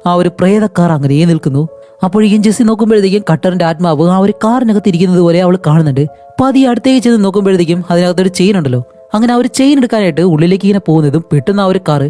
ആ ഒരു പ്രേതക്കാർ അങ്ങനെ നിൽക്കുന്നു. അപ്പോഴേക്കും ജെസ്സി നോക്കുമ്പോഴത്തേക്കും കട്ടറിന്റെ ആത്മാവ് ആ ഒരു കാറിനകത്ത് ഇരിക്കുന്നത് പോലെ അവൾ കാണുന്നുണ്ട്. പതി അടുത്തേക്ക് ചെന്ന് നോക്കുമ്പോഴത്തേക്കും അതിനകത്തൊരു ചെയിൻ ഉണ്ടല്ലോ. അങ്ങനെ ആ ഒരു ചെയിൻ എടുക്കാനായിട്ട് ഉള്ളിലേക്ക് ഇങ്ങനെ പോകുന്നതും പെട്ടെന്ന് ആ ഒരു കാറ്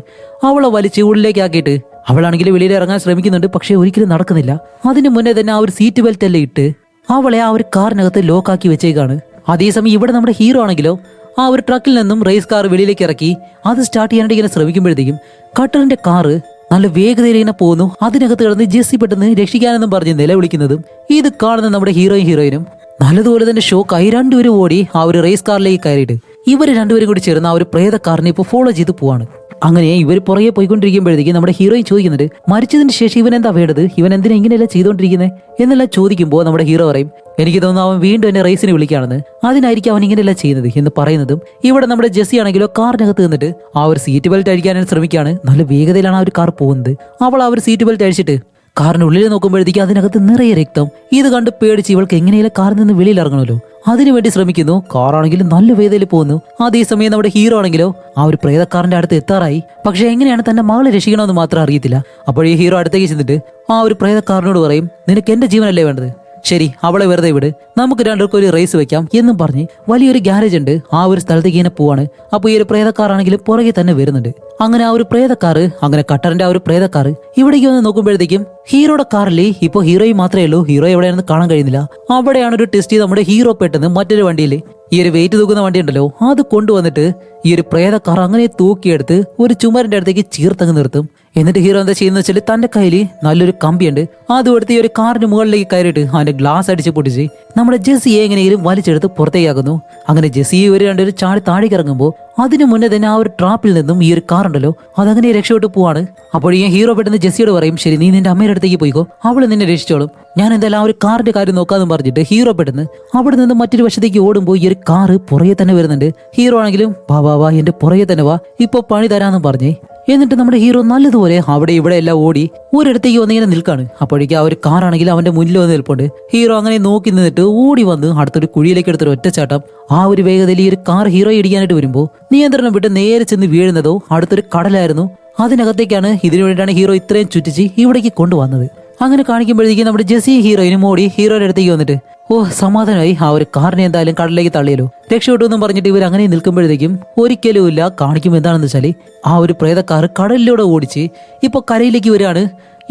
അവളെ വലിച്ച് ഉള്ളിലേക്ക് ആക്കിയിട്ട് അവളാണെങ്കിൽ വെളിയിൽ ഇറങ്ങാൻ ശ്രമിക്കുന്നുണ്ട് പക്ഷെ ഒരിക്കലും നടക്കുന്നില്ല. അതിനു മുന്നേ തന്നെ ആ ഒരു സീറ്റ് ബെൽറ്റ് എല്ലാം ഇട്ട് അവളെ ആ ഒരു കാറിനകത്ത് ലോക്കാക്കി വെച്ചേക്കാണ്. അതേസമയം ഇവിടെ നമ്മുടെ ഹീറോ ആണെങ്കിലോ ആ ഒരു ട്രക്കിൽ നിന്നും റേസ് കാർ വെളിയിലേക്ക് ഇറക്കി അത് സ്റ്റാർട്ട് ചെയ്യാനായിട്ട് ഇങ്ങനെ ശ്രമിക്കുമ്പോഴത്തേക്കും കട്ടറിന്റെ കാറ് നല്ല വേഗതയിൽ ഇങ്ങനെ പോകുന്നു അതിനകത്ത് കിടന്ന് ജെസ്സി പെട്ടെന്ന് രക്ഷിക്കാനെന്നും പറഞ്ഞ് നിലവിളിക്കുന്നതും ഇത് കാണുന്ന നമ്മുടെ ഹീറോയും ഹീറോയിനും നല്ലതുപോലെ തന്നെ ഷോക്കായി രണ്ടുപേരും ഓടി ആ ഒരു റേസ് കാറിലേക്ക് കയറിയിട്ട് ഇവർ രണ്ടുപേരും കൂടി ചേർന്ന് ആ ഒരു പ്രേത കാറിനെ ഇപ്പോൾ ഫോളോ ചെയ്ത് പോവാണ്. അങ്ങനെ ഇവർ പുറകെ പോയിക്കൊണ്ടിരിക്കുമ്പോഴത്തേക്ക് നമ്മുടെ ഹീറോയും ചോദിക്കുന്നുണ്ട് മരിച്ചതിന് ശേഷം ഇവൻ എന്താ വേണ്ടത്? ഇവൻ എന്തിനാ ഇങ്ങനെയല്ല ചെയ്തുകൊണ്ടിരിക്കുന്നത് എന്നെല്ലാം ചോദിക്കുമ്പോൾ നമ്മുടെ ഹീറോ പറയും എനിക്ക് തോന്നുന്നു അവൻ വീണ്ടും എന്നെ റേസിന് വിളിക്കുകയാണെന്ന്. അതിനായിരിക്കും അവൻ ഇങ്ങനെയല്ല ചെയ്യുന്നത്? എന്ന് പറയുന്നതും ഇവിടെ നമ്മുടെ ജെസ്സി ആണെങ്കിലോ കാറിനകത്ത് നിന്നിട്ട് ആ ഒരു സീറ്റ് ബെൽറ്റ് അഴിക്കാനായിട്ട് ശ്രമിക്കുകയാണ്. നല്ല വേഗതയിലാണ് ആ ഒരു കാർ പോകുന്നത്. അവൾ ആ ഒരു സീറ്റ് ബെൽറ്റ് അഴിച്ചിട്ട് കാറിന് ഉള്ളിൽ നോക്കുമ്പോഴത്തേക്ക് അതിനകത്ത് നിറയെ രക്തം. ഇത് കണ്ട് പേടിച്ച് ഇവൾക്ക് എങ്ങനെയല്ല കാറിൽ നിന്ന് വെളിയിൽ ഇറങ്ങണമല്ലോ അതിനുവേണ്ടി ശ്രമിക്കുന്നു. കാറാണെങ്കിലും നല്ല വേദയിൽ പോകുന്നു. അതേസമയം നമ്മുടെ ഹീറോ ആണെങ്കിലോ ആ ഒരു പ്രേതക്കാരന്റെ അടുത്ത് എത്താറായി. പക്ഷെ എങ്ങനെയാണ് തന്റെ മകളെ രക്ഷിക്കണമെന്ന് മാത്രം അറിയത്തില്ല. അപ്പോൾ ഈ ഹീറോ അടുത്തേക്ക് ചെന്നിട്ട് ആ ഒരു പ്രേതക്കാരനോട് പറയും നിനക്ക് എന്റെ ജീവനല്ലേ വേണ്ടത്? ശരി അവളെ വെറുതെ വിട്. നമുക്ക് രണ്ടുപേർക്കും ഒരു റേസ് വെക്കാം എന്നും പറഞ്ഞ് വലിയൊരു ഗ്യാരേജ് ഉണ്ട്. ആ ഒരു സ്ഥലത്തേക്ക് ഇങ്ങനെ പോവാണ്. അപ്പോൾ ഈ ഒരു പ്രേതക്കാറാണെങ്കിലും പുറകെ തന്നെ വരുന്നുണ്ട്. അങ്ങനെ ആ ഒരു പ്രേതക്കാറ് അങ്ങനെ കട്ടറിന്റെ ആ ഒരു പ്രേതക്കാറ് ഇവിടേക്ക് വന്ന് നോക്കുമ്പോഴത്തേക്കും ഹീറോയുടെ കാറിൽ ഇപ്പോൾ ഹീറോയും മാത്രമേ ഉള്ളൂ. ഹീറോ എവിടെയാണെന്ന് കാണാൻ കഴിയുന്നില്ല. അവിടെയാണ് ഒരു ടെസ്റ്റ് നമ്മുടെ ഹീറോ പെട്ടെന്ന് മറ്റൊരു വണ്ടിയിൽ ഈ ഒരു വെയിറ്റ് തൂക്കുന്ന വണ്ടി ഉണ്ടല്ലോ അത് കൊണ്ടുവന്നിട്ട് ഈ ഒരു പ്രേതക്കാർ അങ്ങനെ തൂക്കിയെടുത്ത് ഒരു ചുമരിന്റെ അടുത്തേക്ക് ചീർത്തങ്ങ് നിർത്തും. എന്നിട്ട് ഹീറോ എന്താ ചെയ്യുന്ന വെച്ചാൽ തന്റെ കയ്യിൽ നല്ലൊരു കമ്പിയുണ്ട്. അതും എടുത്ത് ഈ ഒരു കാറിന് മുകളിലേക്ക് കയറിയിട്ട് അവന്റെ ഗ്ലാസ് അടിച്ച് പൊട്ടിച്ച് നമ്മുടെ ജെസ്സിയെ എങ്ങനെയെങ്കിലും വലിച്ചെടുത്ത് പുറത്തേക്കാക്കുന്നു അങ്ങനെ ജെസ്സിയെ ഒരു രണ്ടൊരു ചാടി താഴേക്ക് ഇറങ്ങുമ്പോൾ അതിനു മുന്നേ തന്നെ ആ ഒരു ട്രാപ്പിൽ നിന്നും ഈ ഒരു കാർ ഉണ്ടല്ലോ അതങ്ങനെ രക്ഷപ്പെട്ടു പോവാണ്. അപ്പോൾ ഈ ഹീറോ പെട്ടെന്ന് ജെസ്സിയോട് പറയും ശരി നീ നിന്റെ അമ്മയുടെ അടുത്തേക്ക് പോയിക്കോ അവൾ നിന്നെ രക്ഷിച്ചോളും. ഞാൻ എന്തായാലും ആ ഒരു കാറിന്റെ കാര്യം നോക്കാന്ന് പറഞ്ഞിട്ട് ഹീറോ പെട്ടെന്ന് അവിടെ നിന്ന് മറ്റൊരു വശത്തേക്ക് ഓടുമ്പോൾ ഈ ഒരു കാറ് പുറകെ തന്നെ വരുന്നുണ്ട്. ഹീറോ ആണെങ്കിലും വാ വാ വാ എന്റെ പുറകെ തന്നെ വാ ഇപ്പൊ പണി തരാന്ന് പറഞ്ഞേ എന്നിട്ട് നമ്മുടെ ഹീറോ നല്ലതുപോലെ അവിടെ ഇവിടെ എല്ലാം ഓടി ഒരിടത്തേക്ക് വന്നിങ്ങനെ നിൽക്കാണ്. അപ്പോഴേക്കും ആ ഒരു കാറാണെങ്കിൽ അവന്റെ മുന്നിൽ വന്ന് നിൽപ്പുണ്ട്. ഹീറോ അങ്ങനെ നോക്കി നിന്നിട്ട് ഓടി വന്ന് അടുത്തൊരു കുഴിയിലേക്ക് എടുത്തൊരു ഒറ്റച്ചാട്ടം. ആ ഒരു വേഗതയിൽ ഈ ഒരു കാർ ഹീറോ ഇടിക്കാനായിട്ട് വരുമ്പോൾ നിയന്ത്രണം വിട്ട് നേരെ ചെന്ന് വീഴുന്നതോ അടുത്തൊരു കടലായിരുന്നു. അതിനകത്തേക്കാണ് ഇതിനു ഹീറോ ഇത്രയും ചുറ്റിച്ച് ഇവിടേക്ക് കൊണ്ടുവന്നത്. അങ്ങനെ കാണിക്കുമ്പോഴേക്കും നമ്മുടെ ജെസി ഹീറോയിനും ഓടി ഹീറോയുടെ അടുത്തേക്ക് വന്നിട്ട് ഓ സമാധാനമായി. ആ ഒരു കാറിനെ എന്തായാലും കടലിലേക്ക് തള്ളിയല്ലോ. രക്ഷപ്പെട്ടു എന്നും പറഞ്ഞിട്ട് ഇവർ അങ്ങനെ നിൽക്കുമ്പോഴത്തേക്കും ഒരിക്കലും ഇല്ല കാണിക്കും എന്താണെന്ന് വെച്ചാൽ ആ ഒരു പ്രേതക്കാർ കടലിലൂടെ ഓടിച്ച് ഇപ്പൊ കരയിലേക്ക് വരികയാണ്.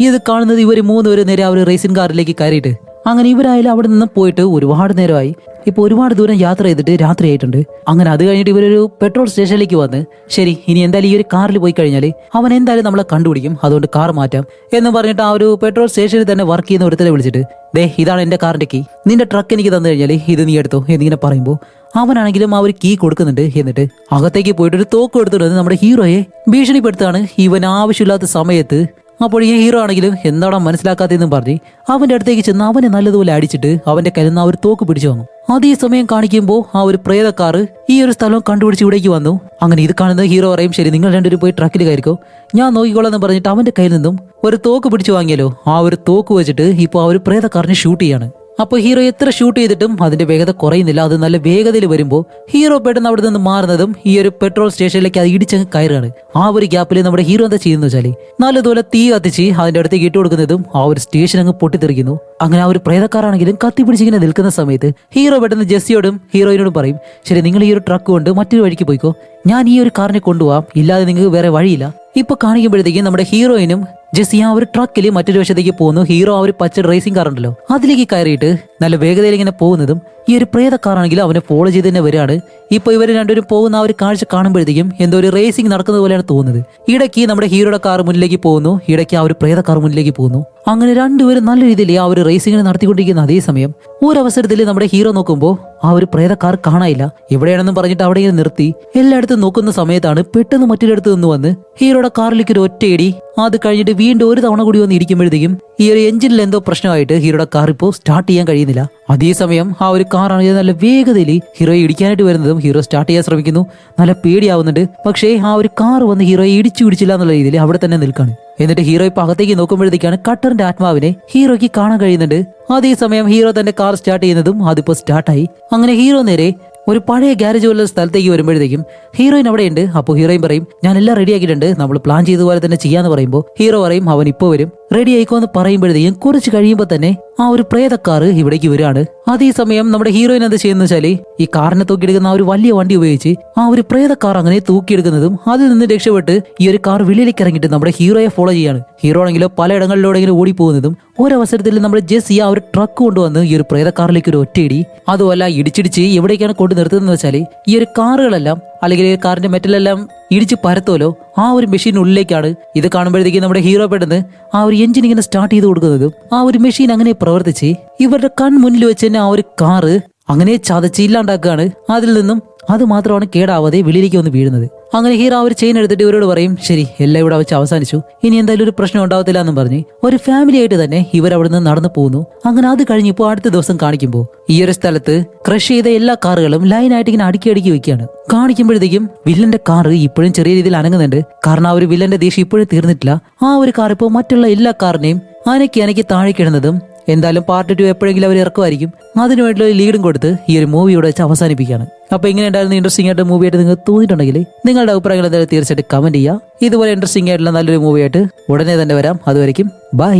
ഇത് കാണുന്നത് ഇവർ മൂന്നുപേര് നേരെ ആ ഒരു റേസിംഗ് കാറിലേക്ക് കയറിയിട്ട്. അങ്ങനെ ഇവരായാലും അവിടെ നിന്ന് പോയിട്ട് ഒരുപാട് നേരമായി. ഇപ്പൊ ഒരുപാട് ദൂരം യാത്ര ചെയ്തിട്ട് രാത്രിയായിട്ടുണ്ട് അങ്ങനെ അത് കഴിഞ്ഞിട്ട് ഇവരൊരു പെട്രോൾ സ്റ്റേഷനിലേക്ക് വന്ന് ശരി ഇനി എന്തായാലും ഈ ഒരു കാറിൽ പോയി കഴിഞ്ഞാൽ അവൻ എന്തായാലും നമ്മളെ കണ്ടുപിടിക്കും. അതുകൊണ്ട് കാർ മാറ്റാം. എന്ന് പറഞ്ഞിട്ട് ആ ഒരു പെട്രോൾ സ്റ്റേഷനിൽ തന്നെ വർക്ക് ചെയ്യുന്ന ഒരുത്തരെ വിളിച്ചിട്ട് ദേ ഇതാണ് എന്റെ കാറിന്റെ കീ നിന്റെ ട്രക്ക് എനിക്ക് തന്നു കഴിഞ്ഞാൽ ഇത് നീ എടുത്തോ? എന്നിങ്ങനെ പറയുമ്പോൾ അവനാണെങ്കിലും ആ ഒരു കീ കൊടുക്കുന്നുണ്ട്. എന്നിട്ട് അകത്തേക്ക് പോയിട്ട് ഒരു തോക്ക് എടുത്തിട്ട് നമ്മുടെ ഹീറോയെ ഭീഷണിപ്പെടുത്താണ് ഇവൻ ആവശ്യമില്ലാത്ത സമയത്ത്. അപ്പോൾ ഈ ഹീറോ ആണെങ്കിലും എന്താണോ മനസ്സിലാക്കാത്തതെന്നും പറഞ്ഞ് അവന്റെ അടുത്തേക്ക് ചെന്ന് അവനെ നല്ലതുപോലെ അടിച്ചിട്ട് അവന്റെ കയ്യിൽ നിന്ന് ആ ഒരു തോക്ക് പിടിച്ചു വന്നു. അതേ സമയം കാണിക്കുമ്പോൾ ആ ഒരു പ്രേതക്കാറ് ഈ ഒരു സ്ഥലം കണ്ടുപിടിച്ച് ഇവിടേക്ക് വന്നു. അങ്ങനെ ഇത് കാണുന്ന ഹീറോ പറയും ശരി നിങ്ങൾ രണ്ടുപേരും പോയി ട്രക്കിൽ കയറിക്കോ. ഞാൻ നോക്കിക്കോളാം എന്ന് പറഞ്ഞിട്ട് അവന്റെ കയ്യിൽ നിന്നും ഒരു തോക്ക് പിടിച്ചു വാങ്ങിയല്ലോ ആ ഒരു തോക്ക് വെച്ചിട്ട് ഇപ്പോൾ ആ ഒരു പ്രേതക്കാരനെ ഷൂട്ട് ചെയ്യാണ്. അപ്പോൾ ഹീറോ എത്ര ഷൂട്ട് ചെയ്തിട്ടും അതിന്റെ വേഗത കുറയുന്നില്ല. അത് നല്ല വേഗതയിൽ വരുമ്പോൾ ഹീറോ പെട്ടെന്ന് അവിടെ നിന്ന് മാറുന്നതും ഈ ഒരു പെട്രോൾ സ്റ്റേഷനിലേക്ക് അത് ഇടിച്ചങ്ങ് കയറുകയാണ്. ആ ഒരു ഗ്യാപ്പിൽ നമ്മുടെ ഹീറോ എന്താ ചെയ്യുന്നത് വെച്ചാൽ നല്ലതുപോലെ തീ കത്തിച്ച് അതിന്റെ അടുത്തേക്ക് ഇട്ട് കൊടുക്കുന്നതും ആ ഒരു സ്റ്റേഷൻ അങ്ങ് പൊട്ടിത്തെറിക്കുന്നു. അങ്ങനെ ആ ഒരു പ്രേതക്കാരാണെങ്കിലും കത്തി പിടിച്ചിങ്ങനെ നിൽക്കുന്ന സമയത്ത് ഹീറോ പെട്ടെന്ന് ജെസ്സിയോടും ഹീറോയിനോടും പറയും ശരി നിങ്ങൾ ഈ ഒരു ട്രക്ക് കൊണ്ട് മറ്റൊരു വഴിക്ക് പോയിക്കോ. ഞാൻ ഈ ഒരു കാറിനെ കൊണ്ടുപോവാം. ഇല്ലാതെ നിങ്ങൾക്ക് വേറെ വഴിയില്ല. ഇപ്പൊ കാണിക്കുമ്പോഴത്തേക്കും നമ്മുടെ ഹീറോയിനും ജെസ്സി ആ ഒരു ട്രക്കിൽ മറ്റൊരു വശത്തേക്ക് പോകുന്നു. ഹീറോ ആ ഒരു പച്ച റേസിംഗ് കാർ ഉണ്ടല്ലോ. അതിലേക്ക് കയറിയിട്ട് നല്ല വേഗതയിൽ ഇങ്ങനെ പോകുന്നതും ഈ ഒരു പ്രേത കാറാണെങ്കിൽ അവനെ ഫോളോ ചെയ്ത് തന്നെ വരികയാണ്. ഇപ്പൊ ഇവർ രണ്ടുപേരും പോകുന്ന ആ ഒരു കാഴ്ച കാണുമ്പോഴത്തേക്കും എന്തോ ഒരു റേസിംഗ് നടക്കുന്നത് പോലെയാണ് തോന്നുന്നത്. ഇടയ്ക്ക് നമ്മുടെ ഹീറോയുടെ കാർ മുന്നിലേക്ക് പോകുന്നു. ഇടയ്ക്ക് ആ ഒരു പ്രേത കാർ മുന്നിലേക്ക് പോകുന്നു. അങ്ങനെ രണ്ടുപേരും നല്ല രീതിയിൽ ആ ഒരു റേസിംഗിനെ നടത്തിക്കൊണ്ടിരിക്കുന്ന അതേ സമയം ഒരവസരത്തിൽ നമ്മുടെ ഹീറോ നോക്കുമ്പോൾ ആ ഒരു പ്രേതക്കാർ കാണായില്ല എവിടെയാണെന്നും പറഞ്ഞിട്ട് അവിടെ നിർത്തി. എല്ലായിടത്തും നോക്കുന്ന സമയത്താണ് പെട്ടെന്ന് മറ്റൊരിടത്ത് നിന്ന് വന്ന് ഹീറോയുടെ കാറിലേക്ക് ഒരു ഒറ്റയടി അത് കഴിഞ്ഞിട്ട് വീണ്ടും ഒരു തവണ കൂടി വന്ന് ഇരിക്കുമ്പോഴത്തേക്കും ഈ ഒരു എഞ്ചിനിൽ എന്തോ പ്രശ്നമായിട്ട് ഹീറോയുടെ കാർ ഇപ്പോൾ സ്റ്റാർട്ട് ചെയ്യാൻ കഴിയുന്നില്ല. അതേസമയം ആ ഒരു കാറാണ് നല്ല വേഗതയിൽ ഹീറോയെ ഇടിക്കാനായിട്ട് വരുന്നതും ഹീറോ സ്റ്റാർട്ട് ചെയ്യാൻ ശ്രമിക്കുന്നു. നല്ല പേടിയാവുന്നുണ്ട്. പക്ഷേ ആ ഒരു കാർ വന്ന് ഹീറോയെ ഇടിച്ചു പിടിച്ചില്ല എന്നുള്ള രീതിയിൽ അവിടെ തന്നെ നിൽക്കാണ്. എന്നിട്ട് ഹീറോ ഇപ്പൊ അകത്തേക്ക് നോക്കുമ്പോഴത്തേക്കാണ് കട്ടറിന്റെ ആത്മാവിനെ ഹീറോയ്ക്ക് കാണാൻ കഴിയുന്നുണ്ട്. അതേസമയം ഹീറോ തന്റെ കാർ സ്റ്റാർട്ട് ചെയ്യുന്നതും അതിപ്പോ സ്റ്റാർട്ടായി അങ്ങനെ ഹീറോ നേരെ ഒരു പഴയ ഗ്യാരേജ് പോലെ സ്ഥലത്തേക്ക് വരുമ്പോഴത്തേക്കും ഹീറോയിൻ അവിടെയുണ്ട്. അപ്പോൾ ഹീറോയിൻ പറയും ഞാൻ എല്ലാം റെഡി ആക്കിയിട്ടുണ്ട്. നമ്മൾ പ്ലാൻ ചെയ്ത പോലെ തന്നെ ചെയ്യാന്ന് പറയുമ്പോൾ ഹീറോ പറയും അവൻ ഇപ്പോൾ വരും. റെഡി ആയിക്കോ എന്ന് പറയുമ്പോഴത്തേക്കും കുറച്ച് കഴിയുമ്പോൾ തന്നെ ആ ഒരു പ്രേതക്കാർ ഇവിടേക്ക് വരികയാണ്. അതേസമയം നമ്മുടെ ഹീറോയിൻ എന്താ ചെയ്യുന്ന വെച്ചാൽ ഈ കാറിനെ തൂക്കിയെടുക്കുന്ന ആ ഒരു വലിയ വണ്ടി ഉപയോഗിച്ച് ആ ഒരു പ്രേതക്കാർ അങ്ങനെ തൂക്കിയെടുക്കുന്നതും അതിൽ നിന്ന് രക്ഷപ്പെട്ട് ഈ ഒരു കാർ വെളിയിലേക്ക് ഇറങ്ങിയിട്ട് നമ്മുടെ ഹീറോയെ ഫോളോ ചെയ്യാണ്. ഹീറോ ആണെങ്കിലോ പലയിടങ്ങളിലൂടെ ഇങ്ങനെ ഓടിപ്പോകുന്നതും ഒരവസരത്തിൽ നമ്മുടെ ജെസ്സി ആ ഒരു ട്രക്ക് കൊണ്ടുവന്ന് ഈ ഒരു പ്രേതക്കാറിലേക്ക് ഒരു ഒറ്റയിടി അതുമല്ല ഇടിച്ചിടിച്ച് എവിടേക്കാണ് കൊണ്ടു നിർത്തുന്നതെന്ന് വെച്ചാൽ ഈ ഒരു കാറുകളെല്ലാം അല്ലെങ്കിൽ കാറിന്റെ മെറ്റലെല്ലാം ഇടിച്ച് പരത്തോലോ ആ ഒരു മെഷീനുള്ളിലേക്കാണ് ഇത് കാണുമ്പോഴത്തേക്ക് നമ്മുടെ ഹീറോ പെട്ടെന്ന് ആ ഒരു എഞ്ചിൻ ഇങ്ങനെ സ്റ്റാർട്ട് ചെയ്ത് കൊടുക്കുന്നത്. ആ ഒരു മെഷീൻ അങ്ങനെ പ്രവർത്തിച്ച് ഇവരുടെ കൺമുന്നിൽ വെച്ച് തന്നെ ആ ഒരു കാറ് അങ്ങനെ ചതച്ച് ഇല്ലാണ്ടാക്കുകയാണ്. അതിൽ നിന്നും അത് മാത്രമാണ് കേടാവാതെ വെളിയിലേക്ക് വന്ന് വീഴുന്നത്. അങ്ങനെ ഹീറോ ഒരു ചെയിൻ എടുത്തിട്ട് ഇവരോട് പറയും ശരി എല്ലാം ഇവിടെ വെച്ച് അവസാനിച്ചു. ഇനി എന്തായാലും ഒരു പ്രശ്നം ഉണ്ടാവത്തില്ല എന്നും പറഞ്ഞ് ഒരു ഫാമിലി ആയിട്ട് തന്നെ ഇവർ അവിടെ നിന്ന് നടന്നു പോകുന്നു. അങ്ങനെ അത് കഴിഞ്ഞ് ഇപ്പോൾ അടുത്ത ദിവസം കാണിക്കുമ്പോൾ ഈ ഒരു സ്ഥലത്ത് ക്രഷ് ചെയ്ത എല്ലാ കാറുകളും ലൈനായിട്ട് ഇങ്ങനെ അടുക്കി അടുക്കി വെക്കുകയാണ്. കാണിക്കുമ്പോഴത്തേക്കും വില്ലന്റെ കാർ ഇപ്പോഴും ചെറിയ രീതിയിൽ അനങ്ങുന്നുണ്ട്. കാരണം ആ ഒരു വില്ലന്റെ ദേഷ്യം ഇപ്പോഴും തീർന്നിട്ടില്ല. ആ ഒരു കാർ ഇപ്പോൾ മറ്റുള്ള എല്ലാ കാറിനെയും അനക്കി അനക്കി താഴേക്കിടുന്നതും എന്തായാലും പാർട്ട് ടു എപ്പോഴെങ്കിലും അവർ ഇറക്കുമായിരിക്കും. അതിനുവേണ്ടിയുള്ള ഒരു ലീഡും കൊടുത്ത് ഈ ഒരു മൂവി ഇവിടെ വെച്ച് അവസാനിപ്പിക്കുകയാണ്. അപ്പൊ ഇങ്ങനെ ഉണ്ടായിരുന്ന ഇൻട്രസ്റ്റിംഗ് ആയിട്ട് മൂവി ആയിട്ട് നിങ്ങൾക്ക് തോന്നിയിട്ടുണ്ടെങ്കിൽ നിങ്ങളുടെ അഭിപ്രായങ്ങൾ എന്തായാലും തീർച്ചയായിട്ടും കമന്റ് ചെയ്യുക. ഇതുപോലെ ഇൻട്രസ്റ്റിംഗ് ആയിട്ടുള്ള നല്ലൊരു മൂവി ആയിട്ട് ഉടനെ തന്നെ വരാം. അതുവരെയും ബൈ